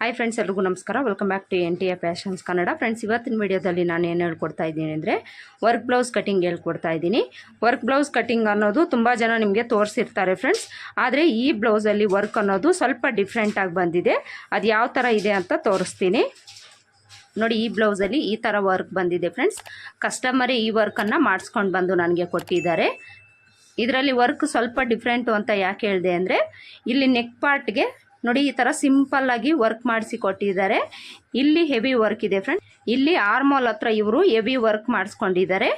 Hi friends ಎಲ್ರಿಗೂ ನಮಸ್ಕಾರ. Welcome back to N T A fashions Kannada friends ಇವತ್ತಿನ ವೀಡಿಯೋದಲ್ಲಿ ನಾನು ಏನು ಹೇಳ್ಕೊಡ್ತಾ ಇದ್ದೀನಿ ಅಂದರೆ ವರ್ಕ್ ಬ್ಲೌಸ್ ಕಟಿಂಗ್ ಹೇಳ್ಕೊಡ್ತಾ ಇದ್ದೀನಿ. ವರ್ಕ್ ಬ್ಲೌಸ್ ಕಟಿಂಗ್ ಅನ್ನೋದು ತುಂಬ ಜನ ನಿಮಗೆ ತೋರಿಸಿರ್ತಾರೆ ಫ್ರೆಂಡ್ಸ್ ಆದರೆ ಈ ಬ್ಲೌಸಲ್ಲಿ ವರ್ಕ್ ಅನ್ನೋದು ಸ್ವಲ್ಪ ಡಿಫ್ರೆಂಟಾಗಿ ಬಂದಿದೆ. ಅದು ಯಾವ ಥರ ಇದೆ ಅಂತ ತೋರಿಸ್ತೀನಿ. ನೋಡಿ, ಈ ಬ್ಲೌಸಲ್ಲಿ ಈ ಥರ ವರ್ಕ್ ಬಂದಿದೆ ಫ್ರೆಂಡ್ಸ್ ಕಸ್ಟಮರೇ ಈ ವರ್ಕನ್ನು ಮಾಡಿಸ್ಕೊಂಡು ಬಂದು ನನಗೆ ಕೊಟ್ಟಿದ್ದಾರೆ. ಇದರಲ್ಲಿ ವರ್ಕ್ ಸ್ವಲ್ಪ ಡಿಫ್ರೆಂಟು ಅಂತ ಯಾಕೆ ಹೇಳಿದೆ ಅಂದರೆ, ಇಲ್ಲಿ ನೆಕ್ ಪಾರ್ಟ್ಗೆ ನೋಡಿ, ಈ ಥರ ಸಿಂಪಲ್ ಆಗಿ ವರ್ಕ್ ಮಾಡಿಸಿ ಕೊಟ್ಟಿದ್ದಾರೆ. ಇಲ್ಲಿ ಹೆವಿ ವರ್ಕ್ ಇದೆ ಫ್ರೆಂಡ್ ಇಲ್ಲಿ ಆರ್ಮೋಲ್ ಹತ್ರ ಇವರು ಹೆವಿ ವರ್ಕ್ ಮಾಡಿಸ್ಕೊಂಡಿದ್ದಾರೆ.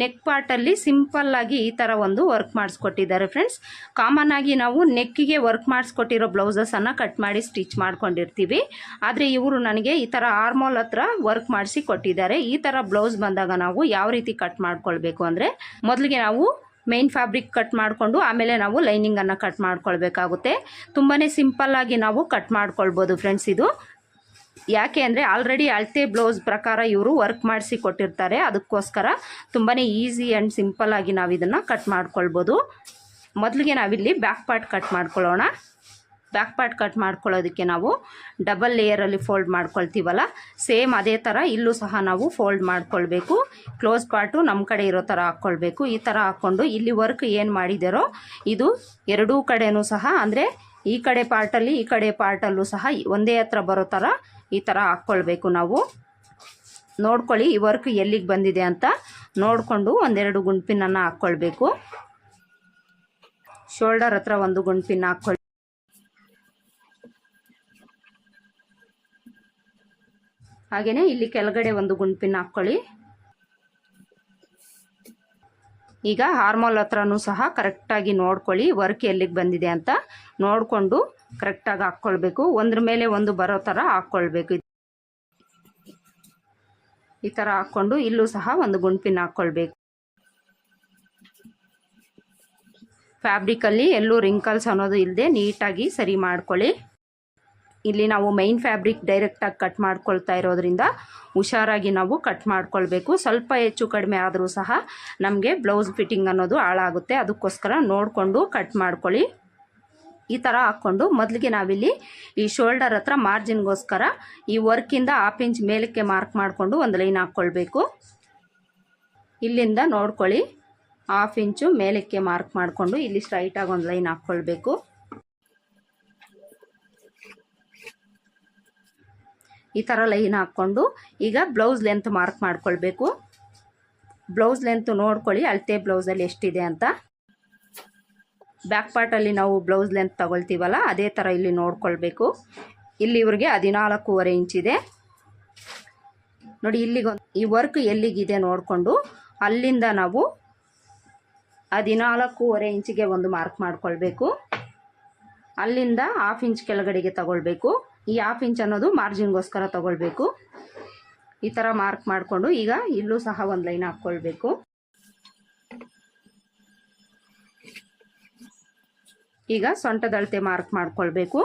ನೆಕ್ ಸಿಂಪಲ್ ಆಗಿ ಈ ಥರ ಒಂದು ವರ್ಕ್ ಮಾಡಿಸ್ಕೊಟ್ಟಿದ್ದಾರೆ ಫ್ರೆಂಡ್ಸ್ ಕಾಮನ್ ಆಗಿ ನಾವು ನೆಕ್ಕಿಗೆ ವರ್ಕ್ ಮಾಡಿಸ್ಕೊಟ್ಟಿರೋ ಬ್ಲೌಸಸನ್ನು ಕಟ್ ಮಾಡಿ ಸ್ಟಿಚ್ ಮಾಡ್ಕೊಂಡಿರ್ತೀವಿ. ಆದರೆ ಇವರು ನನಗೆ ಈ ಥರ ಆರ್ಮೋಲ್ ಹತ್ರ ವರ್ಕ್ ಮಾಡಿಸಿ ಕೊಟ್ಟಿದ್ದಾರೆ. ಈ ಥರ ಬ್ಲೌಸ್ ಬಂದಾಗ ನಾವು ಯಾವ ರೀತಿ ಕಟ್ ಮಾಡ್ಕೊಳ್ಬೇಕು ಅಂದರೆ, ಮೊದಲಿಗೆ ನಾವು ಮೇನ್ ಫ್ಯಾಬ್ರಿಕ್ ಕಟ್ ಮಾಡಿಕೊಂಡು ಆಮೇಲೆ ನಾವು ಲೈನಿಂಗನ್ನು ಕಟ್ ಮಾಡ್ಕೊಳ್ಬೇಕಾಗುತ್ತೆ. ತುಂಬಾ ಸಿಂಪಲ್ಲಾಗಿ ನಾವು ಕಟ್ ಮಾಡ್ಕೊಳ್ಬೋದು ಫ್ರೆಂಡ್ಸ್ ಇದು. ಯಾಕೆ ಅಂದರೆ ಆಲ್ರೆಡಿ ಅಳತೆ ಬ್ಲೌಸ್ ಪ್ರಕಾರ ಇವರು ವರ್ಕ್ ಮಾಡಿಸಿ ಕೊಟ್ಟಿರ್ತಾರೆ. ಅದಕ್ಕೋಸ್ಕರ ತುಂಬಾ ಈಸಿ ಆ್ಯಂಡ್ ಸಿಂಪಲ್ಲಾಗಿ ನಾವು ಇದನ್ನು ಕಟ್ ಮಾಡ್ಕೊಳ್ಬೋದು. ಮೊದಲಿಗೆ ನಾವಿಲ್ಲಿ ಬ್ಯಾಕ್ ಪಾರ್ಟ್ ಕಟ್ ಮಾಡ್ಕೊಳ್ಳೋಣ. ಬ್ಯಾಕ್ ಪಾರ್ಟ್ ಕಟ್ ಮಾಡ್ಕೊಳ್ಳೋದಕ್ಕೆ ನಾವು ಡಬಲ್ ಲೇಯರಲ್ಲಿ ಫೋಲ್ಡ್ ಮಾಡ್ಕೊಳ್ತೀವಲ್ಲ ಸೇಮ್ ಅದೇ ಥರ ಇಲ್ಲೂ ಸಹ ನಾವು ಫೋಲ್ಡ್ ಮಾಡ್ಕೊಳ್ಬೇಕು. ಕ್ಲೋಸ್ ಪಾರ್ಟು ನಮ್ಮ ಕಡೆ ಇರೋ ಥರ ಹಾಕ್ಕೊಳ್ಬೇಕು. ಈ ಥರ ಹಾಕ್ಕೊಂಡು ಇಲ್ಲಿ ವರ್ಕ್ ಏನು ಮಾಡಿದಾರೋ ಇದು ಎರಡೂ ಕಡೆಯೂ ಸಹ, ಅಂದರೆ ಈ ಕಡೆ ಪಾರ್ಟಲ್ಲಿ ಈ ಕಡೆ ಪಾರ್ಟಲ್ಲೂ ಸಹ ಒಂದೇ ಹತ್ರ ಬರೋ ಥರ ಈ ಥರ ಹಾಕ್ಕೊಳ್ಬೇಕು ನಾವು. ನೋಡ್ಕೊಳ್ಳಿ ಈ ವರ್ಕ್ ಎಲ್ಲಿಗೆ ಬಂದಿದೆ ಅಂತ. ನೋಡಿಕೊಂಡು ಒಂದೆರಡು ಗುಂಪಿನನ್ನು ಹಾಕ್ಕೊಳ್ಬೇಕು. ಶೋಲ್ಡರ್ ಹತ್ರ ಒಂದು ಗುಂಪಿನ ಹಾಕ್ಕೊಳ್ಳಿ ಹಾಗೆಯೇ ಇಲ್ಲಿ ಕೆಳಗಡೆ ಒಂದು ಗುಂಪಿನ ಹಾಕ್ಕೊಳ್ಳಿ ಈಗ ಹಾರ್ಮೋಲ್ ಹತ್ರನೂ ಸಹ ಕರೆಕ್ಟಾಗಿ ನೋಡ್ಕೊಳ್ಳಿ ವರ್ಕ್ ಎಲ್ಲಿಗೆ ಬಂದಿದೆ ಅಂತ. ನೋಡಿಕೊಂಡು ಕರೆಕ್ಟಾಗಿ ಹಾಕ್ಕೊಳ್ಬೇಕು. ಒಂದ್ರ ಮೇಲೆ ಒಂದು ಬರೋ ಥರ ಹಾಕ್ಕೊಳ್ಬೇಕು. ಈ ಥರ ಹಾಕ್ಕೊಂಡು ಇಲ್ಲೂ ಸಹ ಒಂದು ಗುಂಪಿನ ಹಾಕ್ಕೊಳ್ಬೇಕು. ಫ್ಯಾಬ್ರಿಕಲ್ಲಿ ಎಲ್ಲೂ ರಿಂಕಲ್ಸ್ ಅನ್ನೋದು ಇಲ್ಲದೆ ನೀಟಾಗಿ ಸರಿ ಮಾಡ್ಕೊಳ್ಳಿ. ಇಲ್ಲಿ ನಾವು ಮೈನ್ ಫ್ಯಾಬ್ರಿಕ್ ಡೈರೆಕ್ಟಾಗಿ ಕಟ್ ಮಾಡ್ಕೊಳ್ತಾ ಇರೋದ್ರಿಂದ ಹುಷಾರಾಗಿ ನಾವು ಕಟ್ ಮಾಡ್ಕೊಳ್ಬೇಕು. ಸ್ವಲ್ಪ ಹೆಚ್ಚು ಕಡಿಮೆ ಆದರೂ ಸಹ ನಮಗೆ ಬ್ಲೌಸ್ ಫಿಟ್ಟಿಂಗ್ ಅನ್ನೋದು ಹಾಳಾಗುತ್ತೆ. ಅದಕ್ಕೋಸ್ಕರ ನೋಡಿಕೊಂಡು ಕಟ್ ಮಾಡ್ಕೊಳ್ಳಿ. ಈ ಥರ ಹಾಕ್ಕೊಂಡು ಮೊದಲಿಗೆ ನಾವಿಲ್ಲಿ ಈ ಶೋಲ್ಡರ್ ಹತ್ರ ಮಾರ್ಜಿನ್ಗೋಸ್ಕರ ಈ ವರ್ಕಿಂದ ಹಾಫ್ ಇಂಚ್ ಮೇಲಕ್ಕೆ ಮಾರ್ಕ್ ಮಾಡಿಕೊಂಡು ಒಂದು ಲೈನ್ ಹಾಕ್ಕೊಳ್ಬೇಕು. ಇಲ್ಲಿಂದ ನೋಡ್ಕೊಳ್ಳಿ. ಹಾಫ್ ಇಂಚು ಮೇಲಕ್ಕೆ ಮಾರ್ಕ್ ಮಾಡಿಕೊಂಡು ಇಲ್ಲಿ ಸ್ಟ್ರೈಟಾಗಿ ಒಂದು ಲೈನ್ ಹಾಕ್ಕೊಳ್ಬೇಕು. ಈ ಥರ ಲೈನ್ ಹಾಕ್ಕೊಂಡು ಈಗ ಬ್ಲೌಸ್ ಲೆಂತ್ ಮಾರ್ಕ್ ಮಾಡ್ಕೊಳ್ಬೇಕು. ಬ್ಲೌಸ್ ಲೆಂತ್ ನೋಡ್ಕೊಳ್ಳಿ, ಅಳತೆ ಬ್ಲೌಸಲ್ಲಿ ಎಷ್ಟಿದೆ ಅಂತ. ಬ್ಯಾಕ್ ಪಾರ್ಟಲ್ಲಿ ನಾವು ಬ್ಲೌಸ್ ಲೆಂತ್ ತಗೊಳ್ತೀವಲ್ಲ, ಅದೇ ಥರ ಇಲ್ಲಿ ನೋಡ್ಕೊಳ್ಬೇಕು. ಇಲ್ಲಿ ಇವ್ರಿಗೆ ಹದಿನಾಲ್ಕೂವರೆ ಇಂಚಿದೆ ನೋಡಿ ಇಲ್ಲಿಗೆ ಈ ವರ್ಕ್ ಎಲ್ಲಿಗಿದೆ ನೋಡಿಕೊಂಡು, ಅಲ್ಲಿಂದ ನಾವು ಹದಿನಾಲ್ಕೂವರೆ ಇಂಚಿಗೆ ಒಂದು ಮಾರ್ಕ್ ಮಾಡ್ಕೊಳ್ಬೇಕು. ಅಲ್ಲಿಂದ ಹಾಫ್ ಇಂಚ್ ಕೆಳಗಡೆಗೆ ತಗೊಳ್ಬೇಕು. ಈ ಹಾಫ್ ಇಂಚ್ ಅನ್ನೋದು ಮಾರ್ಜಿನ್ಗೋಸ್ಕರ ತಗೊಳ್ಬೇಕು. ಈ ಥರ ಮಾರ್ಕ್ ಮಾಡಿಕೊಂಡು ಈಗ ಇಲ್ಲೂ ಸಹ ಒಂದು ಲೈನ್ ಹಾಕ್ಕೊಳ್ಬೇಕು. ಈಗ ಸೊಂಟದಳತೆ ಮಾರ್ಕ್ ಮಾಡ್ಕೊಳ್ಬೇಕು.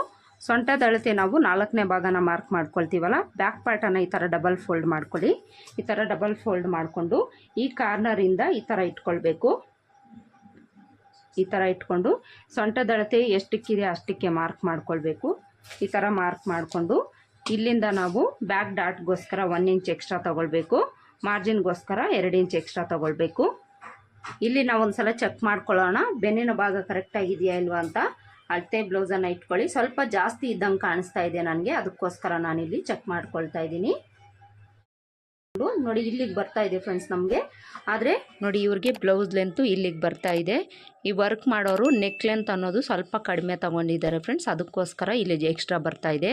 ಸೊಂಟದಳತೆ ನಾವು ನಾಲ್ಕನೇ ಭಾಗನ ಮಾರ್ಕ್ ಮಾಡ್ಕೊಳ್ತೀವಲ್ಲ ಬ್ಯಾಕ್ ಪಾರ್ಟನ್ನು ಈ ಥರ ಡಬಲ್ ಫೋಲ್ಡ್ ಮಾಡ್ಕೊಳ್ಳಿ. ಈ ಥರ ಡಬಲ್ ಫೋಲ್ಡ್ ಮಾಡಿಕೊಂಡು ಈ ಕಾರ್ನರಿಂದ ಈ ಥರ ಇಟ್ಕೊಳ್ಬೇಕು. ಈ ಥರ ಇಟ್ಕೊಂಡು ಸೊಂಟದಳತೆ ಎಷ್ಟಕ್ಕಿದೆ ಅಷ್ಟಕ್ಕೆ ಮಾರ್ಕ್ ಮಾಡ್ಕೊಳ್ಬೇಕು. ಈ ಥರ ಮಾರ್ಕ್ ಮಾಡಿಕೊಂಡು ಇಲ್ಲಿಂದ ನಾವು ಬ್ಯಾಕ್ ಡಾಟ್ಗೋಸ್ಕರ ಒನ್ ಇಂಚ್ ಎಕ್ಸ್ಟ್ರಾ ತೊಗೊಳ್ಬೇಕು. ಮಾರ್ಜಿನ್ಗೋಸ್ಕರ ಎರಡು ಇಂಚ್ ಎಕ್ಸ್ಟ್ರಾ ತೊಗೊಳ್ಬೇಕು. ಇಲ್ಲಿ ನಾವು ಒಂದು ಸಲ ಚೆಕ್ ಮಾಡ್ಕೊಳ್ಳೋಣ. ಬೆನ್ನಿನ ಭಾಗ ಕರೆಕ್ಟಾಗಿದೆಯಾ ಇಲ್ವಾ ಅಂತ ಅಳತೆ ಬ್ಲೌಸನ್ನು ಇಟ್ಕೊಳ್ಳಿ. ಸ್ವಲ್ಪ ಜಾಸ್ತಿ ಇದ್ದಂಗೆ ಕಾಣಿಸ್ತಾ ಇದೆ ನನಗೆ. ಅದಕ್ಕೋಸ್ಕರ ನಾನಿಲ್ಲಿ ಚೆಕ್ ಮಾಡ್ಕೊಳ್ತಾ ಇದ್ದೀನಿ. ನೋಡಿ ಇಲ್ಲಿಗೆ ಬರ್ತಾ ಇದೆ ಫ್ರೆಂಡ್ಸ್ ನಮಗೆ. ಆದರೆ ನೋಡಿ ಇವ್ರಿಗೆ ಬ್ಲೌಸ್ ಲೆಂತು ಇಲ್ಲಿಗೆ ಬರ್ತಾ ಇದೆ. ಈ ವರ್ಕ್ ಮಾಡೋರು ನೆಕ್ ಲೆಂತ್ ಅನ್ನೋದು ಸ್ವಲ್ಪ ಕಡಿಮೆ ತೊಗೊಂಡಿದ್ದಾರೆ ಫ್ರೆಂಡ್ಸ್ ಅದಕ್ಕೋಸ್ಕರ ಇಲ್ಲಿ ಎಕ್ಸ್ಟ್ರಾ ಬರ್ತಾ ಇದೆ.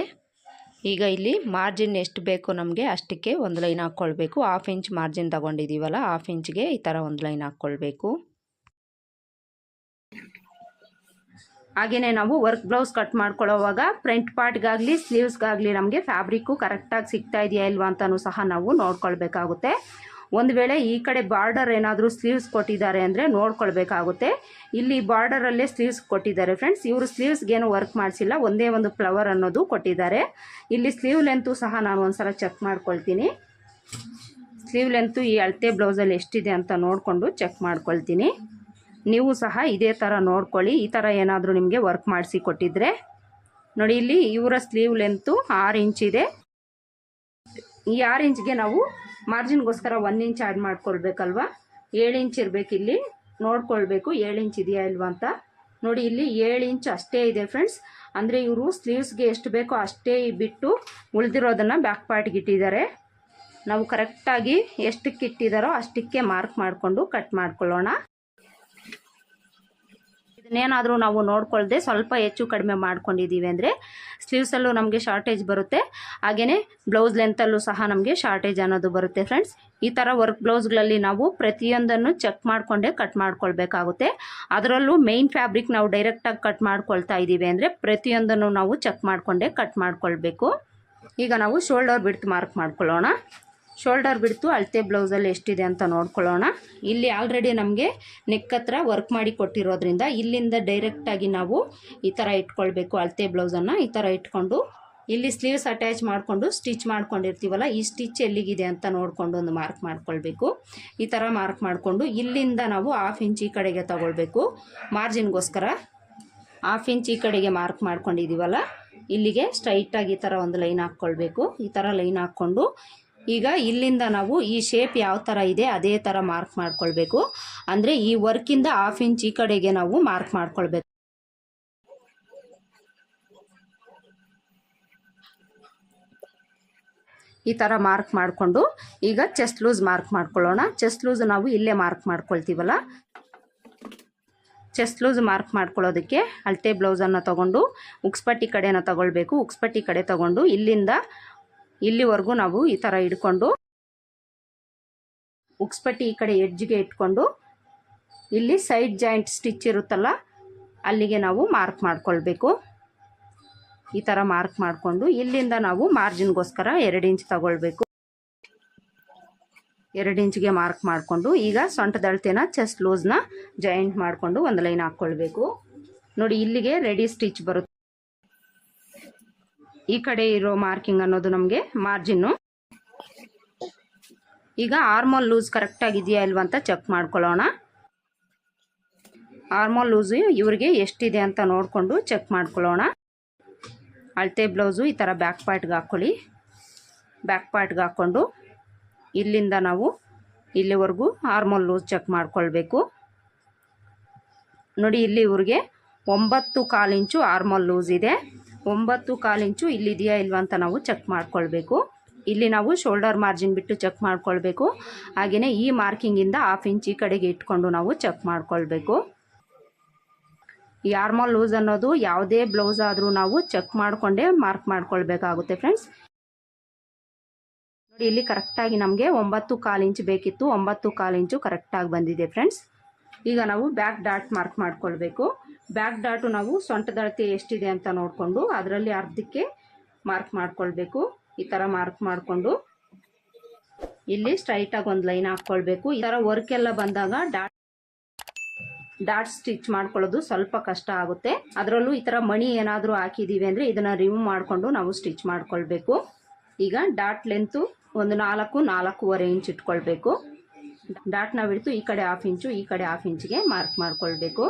ಈಗ ಇಲ್ಲಿ ಮಾರ್ಜಿನ್ ಎಷ್ಟು ಬೇಕು ನಮಗೆ ಅಷ್ಟಕ್ಕೆ ಒಂದು ಲೈನ್ ಹಾಕ್ಕೊಳ್ಬೇಕು ಹಾಫ್ ಇಂಚ್ ಮಾರ್ಜಿನ್ ತೊಗೊಂಡಿದ್ದೀವಲ್ಲ ಹಾಫ್ ಇಂಚ್ಗೆ ಈ ಥರ ಒಂದು ಲೈನ್ ಹಾಕ್ಕೊಳ್ಬೇಕು ಹಾಗೆಯೇ ನಾವು ವರ್ಕ್ ಬ್ಲೌಸ್ ಕಟ್ ಮಾಡ್ಕೊಳ್ಳೋವಾಗ ಫ್ರಂಟ್ ಪಾರ್ಟ್ಗಾಗಲಿ ಸ್ಲೀವ್ಸ್ಗಾಗಲಿ ನಮಗೆ ಫ್ಯಾಬ್ರಿಕ್ಕು ಕರೆಕ್ಟಾಗಿ ಸಿಗ್ತಾ ಇದೆಯಾ ಇಲ್ವಾ ಅಂತಲೂ ಸಹ ನಾವು ನೋಡ್ಕೊಳ್ಬೇಕಾಗುತ್ತೆ. ಒಂದು ವೇಳೆ ಈ ಕಡೆ ಬಾರ್ಡರ್ ಏನಾದರೂ ಸ್ಲೀವ್ಸ್ ಕೊಟ್ಟಿದ್ದಾರೆ ಅಂದರೆ ನೋಡ್ಕೊಳ್ಬೇಕಾಗುತ್ತೆ. ಇಲ್ಲಿ ಬಾರ್ಡರಲ್ಲೇ ಸ್ಲೀವ್ಸ್ ಕೊಟ್ಟಿದ್ದಾರೆ ಫ್ರೆಂಡ್ಸ್ ಇವರು ಸ್ಲೀವ್ಸ್ಗೇನು ವರ್ಕ್ ಮಾಡಿಸಿಲ್ಲ, ಒಂದೇ ಒಂದು ಫ್ಲವರ್ ಅನ್ನೋದು ಕೊಟ್ಟಿದ್ದಾರೆ. ಇಲ್ಲಿ ಸ್ಲೀವ್ ಲೆಂತು ಸಹ ನಾನು ಒಂದು ಸಲ ಚೆಕ್ ಮಾಡ್ಕೊಳ್ತೀನಿ ಸ್ಲೀವ್ ಲೆಂತು ಈ ಅಳತೆ ಬ್ಲೌಸಲ್ಲಿ ಎಷ್ಟಿದೆ ಅಂತ ನೋಡಿಕೊಂಡು ಚೆಕ್ ಮಾಡ್ಕೊಳ್ತೀನಿ. ನೀವು ಸಹ ಇದೇ ಥರ ನೋಡ್ಕೊಳ್ಳಿ. ಈ ಥರ ಏನಾದರೂ ನಿಮಗೆ ವರ್ಕ್ ಮಾಡಿಸಿ ಕೊಟ್ಟಿದ್ರೆ. ನೋಡಿ, ಇಲ್ಲಿ ಇವರ ಸ್ಲೀವ್ ಲೆಂತು ಆರು ಇಂಚ್ ಇದೆ. ಈ ಆರು ಇಂಚ್ಗೆ ನಾವು ಮಾರ್ಜಿನ್ಗೋಸ್ಕರ ಒನ್ ಇಂಚ್ ಆ್ಯಡ್ ಮಾಡ್ಕೊಳ್ಬೇಕಲ್ವಾ? ಏಳು ಇಂಚ್ ಇರಬೇಕು ಇಲ್ಲಿ. ನೋಡ್ಕೊಳ್ಬೇಕು, ಏಳು ಇಂಚ್ ಇದೆಯಾ ಇಲ್ವಾ ಅಂತ. ನೋಡಿ, ಇಲ್ಲಿ ಏಳು ಇಂಚ್ ಅಷ್ಟೇ ಇದೆ ಫ್ರೆಂಡ್ಸ್ ಅಂದರೆ ಇವರು ಸ್ಲೀವ್ಸ್ಗೆ ಎಷ್ಟು ಬೇಕೋ ಅಷ್ಟೇ ಬಿಟ್ಟು ಉಳಿದಿರೋದನ್ನು ಬ್ಯಾಕ್ ಪಾರ್ಟ್ಗೆ ಇಟ್ಟಿದ್ದಾರೆ. ನಾವು ಕರೆಕ್ಟಾಗಿ ಎಷ್ಟಕ್ಕೆ ಇಟ್ಟಿದ್ದಾರೋ ಅಷ್ಟಕ್ಕೆ ಮಾರ್ಕ್ ಮಾಡಿಕೊಂಡು ಕಟ್ ಮಾಡ್ಕೊಳ್ಳೋಣ. ಇದನ್ನೇನಾದರೂ ನಾವು ನೋಡ್ಕೊಳ್ಳದೆ ಸ್ವಲ್ಪ ಹೆಚ್ಚು ಕಡಿಮೆ ಮಾಡ್ಕೊಂಡಿದ್ದೀವಿ ಅಂದರೆ ಸ್ಲೀವ್ಸಲ್ಲೂ ನಮಗೆ ಶಾರ್ಟೇಜ್ ಬರುತ್ತೆ. ಹಾಗೆಯೇ ಬ್ಲೌಸ್ ಲೆಂತಲ್ಲೂ ಸಹ ನಮಗೆ ಶಾರ್ಟೇಜ್ ಅನ್ನೋದು ಬರುತ್ತೆ ಫ್ರೆಂಡ್ಸ್ ಈ ಥರ ವರ್ಕ್ ಬ್ಲೌಸ್ಗಳಲ್ಲಿ ನಾವು ಪ್ರತಿಯೊಂದನ್ನು ಚೆಕ್ ಮಾಡಿಕೊಂಡೇ ಕಟ್ ಮಾಡ್ಕೊಳ್ಬೇಕಾಗುತ್ತೆ. ಅದರಲ್ಲೂ ಮೇಯ್ನ್ ಫ್ಯಾಬ್ರಿಕ್ ನಾವು ಡೈರೆಕ್ಟಾಗಿ ಕಟ್ ಮಾಡ್ಕೊಳ್ತಾ ಇದ್ದೀವಿ ಅಂದರೆ ಪ್ರತಿಯೊಂದನ್ನು ನಾವು ಚೆಕ್ ಮಾಡಿಕೊಂಡೇ ಕಟ್ ಮಾಡ್ಕೊಳ್ಬೇಕು. ಈಗ ನಾವು ಶೋಲ್ಡರ್ ಬಿಡ್ತು ಮಾರ್ಕ್ ಮಾಡ್ಕೊಳ್ಳೋಣ. ಶೋಲ್ಡರ್ ಬಿಡ್ತು, ಅಳತೆ ಬ್ಲೌಸಲ್ಲಿ ಎಷ್ಟಿದೆ ಅಂತ ನೋಡ್ಕೊಳ್ಳೋಣ. ಇಲ್ಲಿ ಆಲ್ರೆಡಿ ನಮಗೆ ನೆಕ್ ಹತ್ರ ವರ್ಕ್ ಮಾಡಿ ಕೊಟ್ಟಿರೋದ್ರಿಂದ ಇಲ್ಲಿಂದ ಡೈರೆಕ್ಟಾಗಿ ನಾವು ಈ ಥರ ಇಟ್ಕೊಳ್ಬೇಕು, ಅಳತೆ ಬ್ಲೌಸನ್ನು ಈ ಥರ ಇಟ್ಕೊಂಡು. ಇಲ್ಲಿ ಸ್ಲೀವ್ಸ್ ಅಟ್ಯಾಚ್ ಮಾಡಿಕೊಂಡು ಸ್ಟಿಚ್ ಮಾಡ್ಕೊಂಡಿರ್ತೀವಲ್ಲ, ಈ ಸ್ಟಿಚ್ ಎಲ್ಲಿಗಿದೆ ಅಂತ ನೋಡಿಕೊಂಡು ಒಂದು ಮಾರ್ಕ್ ಮಾಡ್ಕೊಳ್ಬೇಕು. ಈ ಥರ ಮಾರ್ಕ್ ಮಾಡಿಕೊಂಡು ಇಲ್ಲಿಂದ ನಾವು ಹಾಫ್ ಇಂಚ್ ಈ ಕಡೆಗೆ ತಗೊಳ್ಬೇಕು. ಮಾರ್ಜಿನ್ಗೋಸ್ಕರ ಹಾಫ್ ಇಂಚ್ ಈ ಕಡೆಗೆ ಮಾರ್ಕ್ ಮಾಡ್ಕೊಂಡಿದ್ದೀವಲ್ಲ ಇಲ್ಲಿಗೆ ಸ್ಟ್ರೈಟಾಗಿ ಈ ಥರ ಒಂದು ಲೈನ್ ಹಾಕ್ಕೊಳ್ಬೇಕು. ಈ ಥರ ಲೈನ್ ಹಾಕ್ಕೊಂಡು ಈಗ ಇಲ್ಲಿಂದ ನಾವು ಈ ಶೇಪ್ ಯಾವ ಥರ ಇದೆ, ಅದೇ ಥರ ಮಾರ್ಕ್ ಮಾಡ್ಕೊಳ್ಬೇಕು. ಅಂದರೆ ಈ ವರ್ಕಿಂದ ಹಾಫ್ ಇಂಚ್ ಈ ಕಡೆಗೆ ನಾವು ಮಾರ್ಕ್ ಮಾಡ್ಕೊಳ್ಬೇಕು. ಈ ಥರ ಮಾರ್ಕ್ ಮಾಡಿಕೊಂಡು ಈಗ ಚೆಸ್ಟ್ ಲೂಸ್ ಮಾರ್ಕ್ ಮಾಡ್ಕೊಳ್ಳೋಣ. ಚೆಸ್ಟ್ ಲೂಸ್ ನಾವು ಇಲ್ಲೇ ಮಾರ್ಕ್ ಮಾಡ್ಕೊಳ್ತೀವಲ್ಲ? ಚೆಸ್ಟ್ ಲೂಸ್ ಮಾರ್ಕ್ ಮಾಡ್ಕೊಳ್ಳೋದಕ್ಕೆ ಅಳತೆ ಬ್ಲೌಸನ್ನು ತಗೊಂಡು ಉಕ್ಸ್ಪಟ್ಟಿ ಕಡೆನ ತಗೊಳ್ಬೇಕು. ಉಕ್ಸ್ಪಟ್ಟಿ ಕಡೆ ತಗೊಂಡು ಇಲ್ಲಿಂದ ಇಲ್ಲಿವರೆಗೂ ನಾವು ಈ ಥರ ಹಿಡ್ಕೊಂಡು ಉಕ್ಸ್ಪಟ್ಟಿ ಈ ಕಡೆ ಎಡ್ಜ್ಗೆ ಇಟ್ಕೊಂಡು ಇಲ್ಲಿ ಸೈಡ್ ಜಾಯಿಂಟ್ ಸ್ಟಿಚ್ ಇರುತ್ತಲ್ಲ, ಅಲ್ಲಿಗೆ ನಾವು ಮಾರ್ಕ್ ಮಾಡ್ಕೊಳ್ಬೇಕು. ಈ ಥರ ಮಾರ್ಕ್ ಮಾಡಿಕೊಂಡು ಇಲ್ಲಿಂದ ನಾವು ಮಾರ್ಜಿನ್ಗೋಸ್ಕರ ಎರಡು ಇಂಚ್ ತಗೊಳ್ಬೇಕು. ಎರಡು ಇಂಚ್ಗೆ ಮಾರ್ಕ್ ಮಾಡಿಕೊಂಡು ಈಗ ಸೊಂಟದಳತೆನ ಚೆಸ್ಟ್ ಲೂಸ್ನ ಜಾಯಿಂಟ್ ಮಾಡಿಕೊಂಡು ಒಂದು ಲೈನ್ ಹಾಕ್ಕೊಳ್ಬೇಕು. ನೋಡಿ ಇಲ್ಲಿಗೆ ರೆಡಿ ಸ್ಟಿಚ್ ಬರುತ್ತೆ? ಈ ಕಡೆ ಇರೋ ಮಾರ್ಕಿಂಗ್ ಅನ್ನೋದು ನಮಗೆ ಮಾರ್ಜಿನ್ನು ಈಗ ಆರ್ಮೋಲ್ ಲೂಸ್ ಕರೆಕ್ಟಾಗಿದೆಯಾ ಇಲ್ವಾ ಅಂತ ಚೆಕ್ ಮಾಡ್ಕೊಳ್ಳೋಣ. ಆರ್ಮೋಲ್ ಲೂಸು ಇವರಿಗೆ ಎಷ್ಟಿದೆ ಅಂತ ನೋಡಿಕೊಂಡು ಚೆಕ್ ಮಾಡ್ಕೊಳ್ಳೋಣ. ಅಳತೆ ಬ್ಲೌಸು ಈ ಥರ ಬ್ಯಾಕ್ ಪಾರ್ಟ್ಗೆ ಹಾಕ್ಕೊಳ್ಳಿ. ಬ್ಯಾಕ್ ಪಾರ್ಟ್ಗೆ ಹಾಕ್ಕೊಂಡು ಇಲ್ಲಿಂದ ನಾವು ಇಲ್ಲಿವರೆಗೂ ಆರ್ಮೋಲ್ ಲೂಸ್ ಚೆಕ್ ಮಾಡ್ಕೊಳ್ಬೇಕು. ನೋಡಿ ಇಲ್ಲಿ ಇವ್ರಿಗೆ ಒಂಬತ್ತು ಕಾಲು ಇಂಚು ಆರ್ಮೋಲ್ ಲೂಸ್ ಇದೆ. ಒಂಬತ್ತು ಕಾಲು ಇಂಚು ಇಲ್ಲಿದೆಯಾ ಇಲ್ವಾ ಅಂತ ನಾವು ಚೆಕ್ ಮಾಡ್ಕೊಳ್ಬೇಕು. ಇಲ್ಲಿ ನಾವು ಶೋಲ್ಡರ್ ಮಾರ್ಜಿನ್ ಬಿಟ್ಟು ಚೆಕ್ ಮಾಡ್ಕೊಳ್ಬೇಕು. ಹಾಗೆಯೇ ಈ ಮಾರ್ಕಿಂಗಿಂದ ಹಾಫ್ ಇಂಚ್ ಈ ಕಡೆಗೆ ಇಟ್ಕೊಂಡು ನಾವು ಚೆಕ್ ಮಾಡ್ಕೊಳ್ಬೇಕು. ಯಾರ್ಮಾಲ್ ಲೂಸ್ ಅನ್ನೋದು ಯಾವುದೇ ಬ್ಲೌಸ್ ಆದರೂ ನಾವು ಚೆಕ್ ಮಾಡಿಕೊಂಡೇ ಮಾರ್ಕ್ ಮಾಡ್ಕೊಳ್ಬೇಕಾಗುತ್ತೆ ಫ್ರೆಂಡ್ಸ್ ನೋಡಿ, ಇಲ್ಲಿ ಕರೆಕ್ಟಾಗಿ ನಮಗೆ ಒಂಬತ್ತು ಕಾಲು ಇಂಚ್ ಬೇಕಿತ್ತು, ಒಂಬತ್ತು ಕಾಲು ಇಂಚು ಕರೆಕ್ಟಾಗಿ ಬಂದಿದೆ ಫ್ರೆಂಡ್ಸ್ ಈಗ ನಾವು ಬ್ಯಾಕ್ ಡಾಟ್ ಮಾರ್ಕ್ ಮಾಡ್ಕೊಳ್ಬೇಕು. ಬ್ಯಾಕ್ ಡಾಟು ನಾವು ಸೊಂಟದಳತೆ ಎಷ್ಟಿದೆ ಅಂತ ನೋಡಿಕೊಂಡು ಅದರಲ್ಲಿ ಅರ್ಧಕ್ಕೆ ಮಾರ್ಕ್ ಮಾಡ್ಕೊಳ್ಬೇಕು. ಈ ಥರ ಮಾರ್ಕ್ ಮಾಡಿಕೊಂಡು ಇಲ್ಲಿ ಸ್ಟ್ರೈಟಾಗಿ ಒಂದು ಲೈನ್ ಹಾಕ್ಕೊಳ್ಬೇಕು. ಈ ಥರ ವರ್ಕ್ ಎಲ್ಲ ಬಂದಾಗ ಡಾಟ್ ಡಾಟ್ ಸ್ಟಿಚ್ ಮಾಡ್ಕೊಳ್ಳೋದು ಸ್ವಲ್ಪ ಕಷ್ಟ ಆಗುತ್ತೆ. ಅದರಲ್ಲೂ ಈ ಥರ ಮಣಿ ಏನಾದರೂ ಹಾಕಿದ್ದೀವಿ ಅಂದರೆ ಇದನ್ನು ರಿಮೂವ್ ಮಾಡಿಕೊಂಡು ನಾವು ಸ್ಟಿಚ್ ಮಾಡ್ಕೊಳ್ಬೇಕು. ಈಗ ಡಾಟ್ ಲೆಂತು ಒಂದು ನಾಲ್ಕು, ನಾಲ್ಕೂವರೆ ಇಂಚ್ ಇಟ್ಕೊಳ್ಬೇಕು. ಡಾಟ್ನ ಬಿಡ್ತು ಈ ಕಡೆ ಹಾಫ್ ಇಂಚು, ಈ ಕಡೆ ಹಾಫ್ ಇಂಚಿಗೆ ಮಾರ್ಕ್ ಮಾಡ್ಕೊಳ್ಬೇಕು.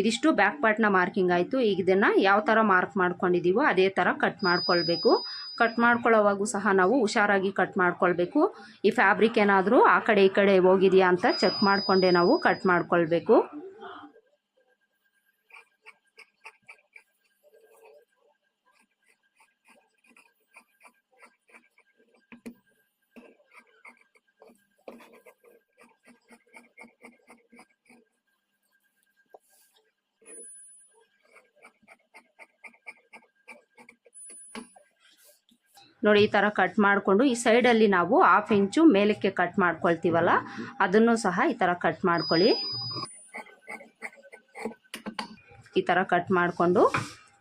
ಇದಿಷ್ಟು ಬ್ಯಾಕ್ ಪಾರ್ಟ್ನ ಮಾರ್ಕಿಂಗ್ ಆಯಿತು. ಈಗ ಇದನ್ನು ಯಾವ ಥರ ಮಾರ್ಕ್ ಮಾಡ್ಕೊಂಡಿದ್ದೀವೋ ಅದೇ ಥರ ಕಟ್ ಮಾಡ್ಕೊಳ್ಬೇಕು. ಕಟ್ ಮಾಡ್ಕೊಳ್ಳೋವಾಗೂ ಸಹ ನಾವು ಹುಷಾರಾಗಿ ಕಟ್ ಮಾಡ್ಕೊಳ್ಬೇಕು. ಈ ಫ್ಯಾಬ್ರಿಕ್ ಏನಾದರೂ ಆ ಕಡೆ ಈ ಕಡೆ ಹೋಗಿದೆಯಾ ಅಂತ ಚೆಕ್ ಮಾಡಿಕೊಂಡೇ ನಾವು ಕಟ್ ಮಾಡ್ಕೊಳ್ಬೇಕು. ನೋಡಿ, ಈ ಥರ ಕಟ್ ಮಾಡಿಕೊಂಡು ಈ ಸೈಡಲ್ಲಿ ನಾವು ಹಾಫ್ ಇಂಚು ಮೇಲಕ್ಕೆ ಕಟ್ ಮಾಡ್ಕೊಳ್ತೀವಲ್ಲ, ಅದನ್ನು ಸಹ ಈ ಥರ ಕಟ್ ಮಾಡ್ಕೊಳ್ಳಿ. ಈ ಥರ ಕಟ್ ಮಾಡಿಕೊಂಡು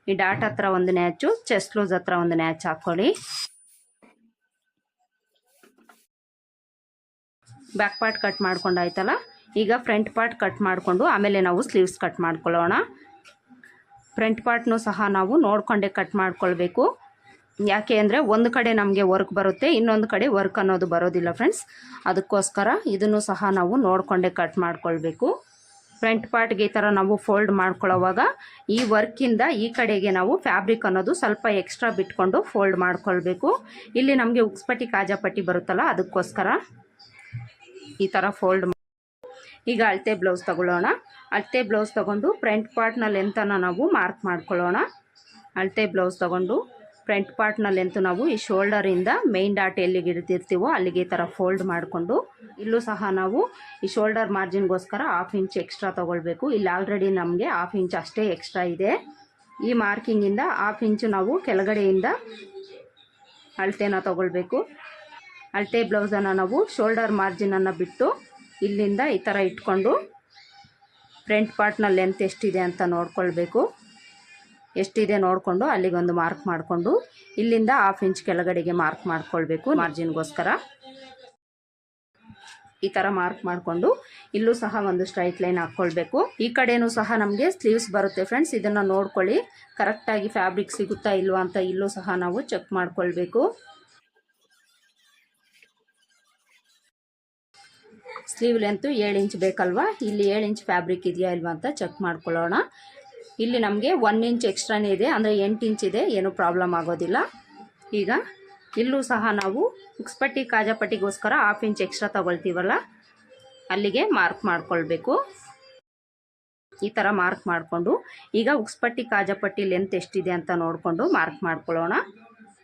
ಈ ಡಾಟ್ ಹತ್ರ ಒಂದು ನ್ಯಾಚು ಚೆಸ್ಟ್ ಲೂಸ್ ಹತ್ರ ಒಂದು ನ್ಯಾಚ್ ಹಾಕ್ಕೊಳ್ಳಿ. ಬ್ಯಾಕ್ ಪಾರ್ಟ್ ಕಟ್ ಮಾಡ್ಕೊಂಡಾಯ್ತಲ್ಲ ಈಗ ಫ್ರಂಟ್ ಪಾರ್ಟ್ ಕಟ್ ಮಾಡಿಕೊಂಡು ಆಮೇಲೆ ನಾವು ಸ್ಲೀವ್ಸ್ ಕಟ್ ಮಾಡ್ಕೊಳ್ಳೋಣ. ಫ್ರಂಟ್ ಪಾರ್ಟ್ನು ಸಹ ನಾವು ನೋಡಿಕೊಂಡೇ ಕಟ್ ಮಾಡ್ಕೊಳ್ಬೇಕು. ಯಾಕೆ ಅಂದರೆ ಒಂದು ಕಡೆ ನಮಗೆ ವರ್ಕ್ ಬರುತ್ತೆ, ಇನ್ನೊಂದು ಕಡೆ ವರ್ಕ್ ಅನ್ನೋದು ಬರೋದಿಲ್ಲ ಫ್ರೆಂಡ್ಸ್ ಅದಕ್ಕೋಸ್ಕರ ಇದನ್ನು ಸಹ ನಾವು ನೋಡಿಕೊಂಡೇ ಕಟ್ ಮಾಡ್ಕೊಳ್ಬೇಕು. ಫ್ರಂಟ್ ಪಾರ್ಟ್ಗೆ ಈ ಥರ ನಾವು ಫೋಲ್ಡ್ ಮಾಡ್ಕೊಳ್ಳೋವಾಗ ಈ ವರ್ಕಿಂದ ಈ ಕಡೆಗೆ ನಾವು ಫ್ಯಾಬ್ರಿಕ್ ಅನ್ನೋದು ಸ್ವಲ್ಪ ಎಕ್ಸ್ಟ್ರಾ ಬಿಟ್ಕೊಂಡು ಫೋಲ್ಡ್ ಮಾಡ್ಕೊಳ್ಬೇಕು. ಇಲ್ಲಿ ನಮಗೆ ಉಕ್ಸ್ಪಟ್ಟಿ ಕಾಜಾಪಟ್ಟಿ ಬರುತ್ತಲ್ಲ, ಅದಕ್ಕೋಸ್ಕರ ಈ ಥರ ಫೋಲ್ಡ್ ಈಗ ಅಳತೆ ಬ್ಲೌಸ್ ತಗೊಳ್ಳೋಣ. ಅಳತೆ ಬ್ಲೌಸ್ ತಗೊಂಡು ಫ್ರಂಟ್ ಪಾರ್ಟ್ನ ಲೆಂತನ್ನು ನಾವು ಮಾರ್ಕ್ ಮಾಡ್ಕೊಳ್ಳೋಣ. ಅಳತೆ ಬ್ಲೌಸ್ ತಗೊಂಡು ಫ್ರಂಟ್ ಪಾರ್ಟ್ನ ಲೆಂತ್ ನಾವು ಈ ಶೋಲ್ಡರಿಂದ ಮೈನ್ ಡಾಟ್ ಎಲ್ಲಿಗೆ ಇಡ್ತಿರ್ತೀವೋ ಅಲ್ಲಿಗೆ ಈ ಥರ ಫೋಲ್ಡ್ ಮಾಡಿಕೊಂಡು, ಇಲ್ಲೂ ಸಹ ನಾವು ಈ ಶೋಲ್ಡರ್ ಮಾರ್ಜಿನ್ಗೋಸ್ಕರ ಹಾಫ್ ಇಂಚ್ ಎಕ್ಸ್ಟ್ರಾ ತೊಗೊಳ್ಬೇಕು. ಇಲ್ಲಿ ಆಲ್ರೆಡಿ ನಮಗೆ ಹಾಫ್ ಇಂಚ್ ಅಷ್ಟೇ ಎಕ್ಸ್ಟ್ರಾ ಇದೆ. ಈ ಮಾರ್ಕಿಂಗಿಂದ ಹಾಫ್ ಇಂಚು ನಾವು ಕೆಳಗಡೆಯಿಂದ ಅಳತೆನ ತೊಗೊಳ್ಬೇಕು. ಅಳತೆ ಬ್ಲೌಸನ್ನು ನಾವು ಶೋಲ್ಡರ್ ಮಾರ್ಜಿನನ್ನು ಬಿಟ್ಟು ಇಲ್ಲಿಂದ ಈ ಥರ ಇಟ್ಕೊಂಡು ಫ್ರಂಟ್ ಪಾರ್ಟ್ನ ಲೆಂತ್ ಎಷ್ಟಿದೆ ಅಂತ ನೋಡ್ಕೊಳ್ಬೇಕು. ಎಷ್ಟಿದೆ ನೋಡಿಕೊಂಡು ಅಲ್ಲಿಗೊಂದು ಮಾರ್ಕ್ ಮಾಡಿಕೊಂಡು ಇಲ್ಲಿಂದ ಹಾಫ್ ಇಂಚ್ ಕೆಳಗಡೆಗೆ ಮಾರ್ಕ್ ಮಾಡ್ಕೊಳ್ಬೇಕು ಮಾರ್ಜಿನ್ಗೋಸ್ಕರ. ಈ ಥರ ಮಾರ್ಕ್ ಮಾಡಿಕೊಂಡು ಇಲ್ಲೂ ಸಹ ಒಂದು ಸ್ಟ್ರೈಟ್ ಲೈನ್ ಹಾಕ್ಕೊಳ್ಬೇಕು. ಈ ಕಡೆನೂ ಸಹ ನಮಗೆ ಸ್ಲೀವ್ಸ್ ಬರುತ್ತೆ ಫ್ರೆಂಡ್ಸ್ ಇದನ್ನು ನೋಡ್ಕೊಳ್ಳಿ. ಕರೆಕ್ಟಾಗಿ ಫ್ಯಾಬ್ರಿಕ್ ಸಿಗುತ್ತಾ ಇಲ್ವಾ ಅಂತ ಇಲ್ಲೂ ಸಹ ನಾವು ಚೆಕ್ ಮಾಡ್ಕೊಳ್ಬೇಕು. ಸ್ಲೀವ್ ಲೆಂತು ಏಳು ಇಂಚ್ ಬೇಕಲ್ವಾ? ಇಲ್ಲಿ ಏಳು ಇಂಚ್ ಫ್ಯಾಬ್ರಿಕ್ ಇದೆಯಾ ಇಲ್ವಾ ಅಂತ ಚೆಕ್ ಮಾಡ್ಕೊಳ್ಳೋಣ. ಇಲ್ಲಿ ನಮಗೆ ಒನ್ ಇಂಚ್ ಎಕ್ಸ್ಟ್ರಾನೇ ಇದೆ. ಅಂದರೆ ಎಂಟು ಇಂಚ್ ಇದೆ. ಏನೂ ಪ್ರಾಬ್ಲಮ್ ಆಗೋದಿಲ್ಲ. ಈಗ ಇಲ್ಲೂ ಸಹ ನಾವು ಉಕ್ಸ್ಪಟ್ಟಿ, ಕಾಜಾಪಟ್ಟಿಗೋಸ್ಕರ ಹಾಫ್ ಇಂಚ್ ಎಕ್ಸ್ಟ್ರಾ ತಗೊಳ್ತೀವಲ್ಲ? ಅಲ್ಲಿಗೆ ಮಾರ್ಕ್ ಮಾಡ್ಕೊಳ್ಬೇಕು. ಈ ಥರ ಮಾರ್ಕ್ ಮಾಡಿಕೊಂಡು ಈಗ ಉಕ್ಸ್ಪಟ್ಟಿ, ಕಾಜಾಪಟ್ಟಿ ಲೆಂತ್ ಎಷ್ಟಿದೆ ಅಂತ ನೋಡಿಕೊಂಡು ಮಾರ್ಕ್ ಮಾಡ್ಕೊಳ್ಳೋಣ.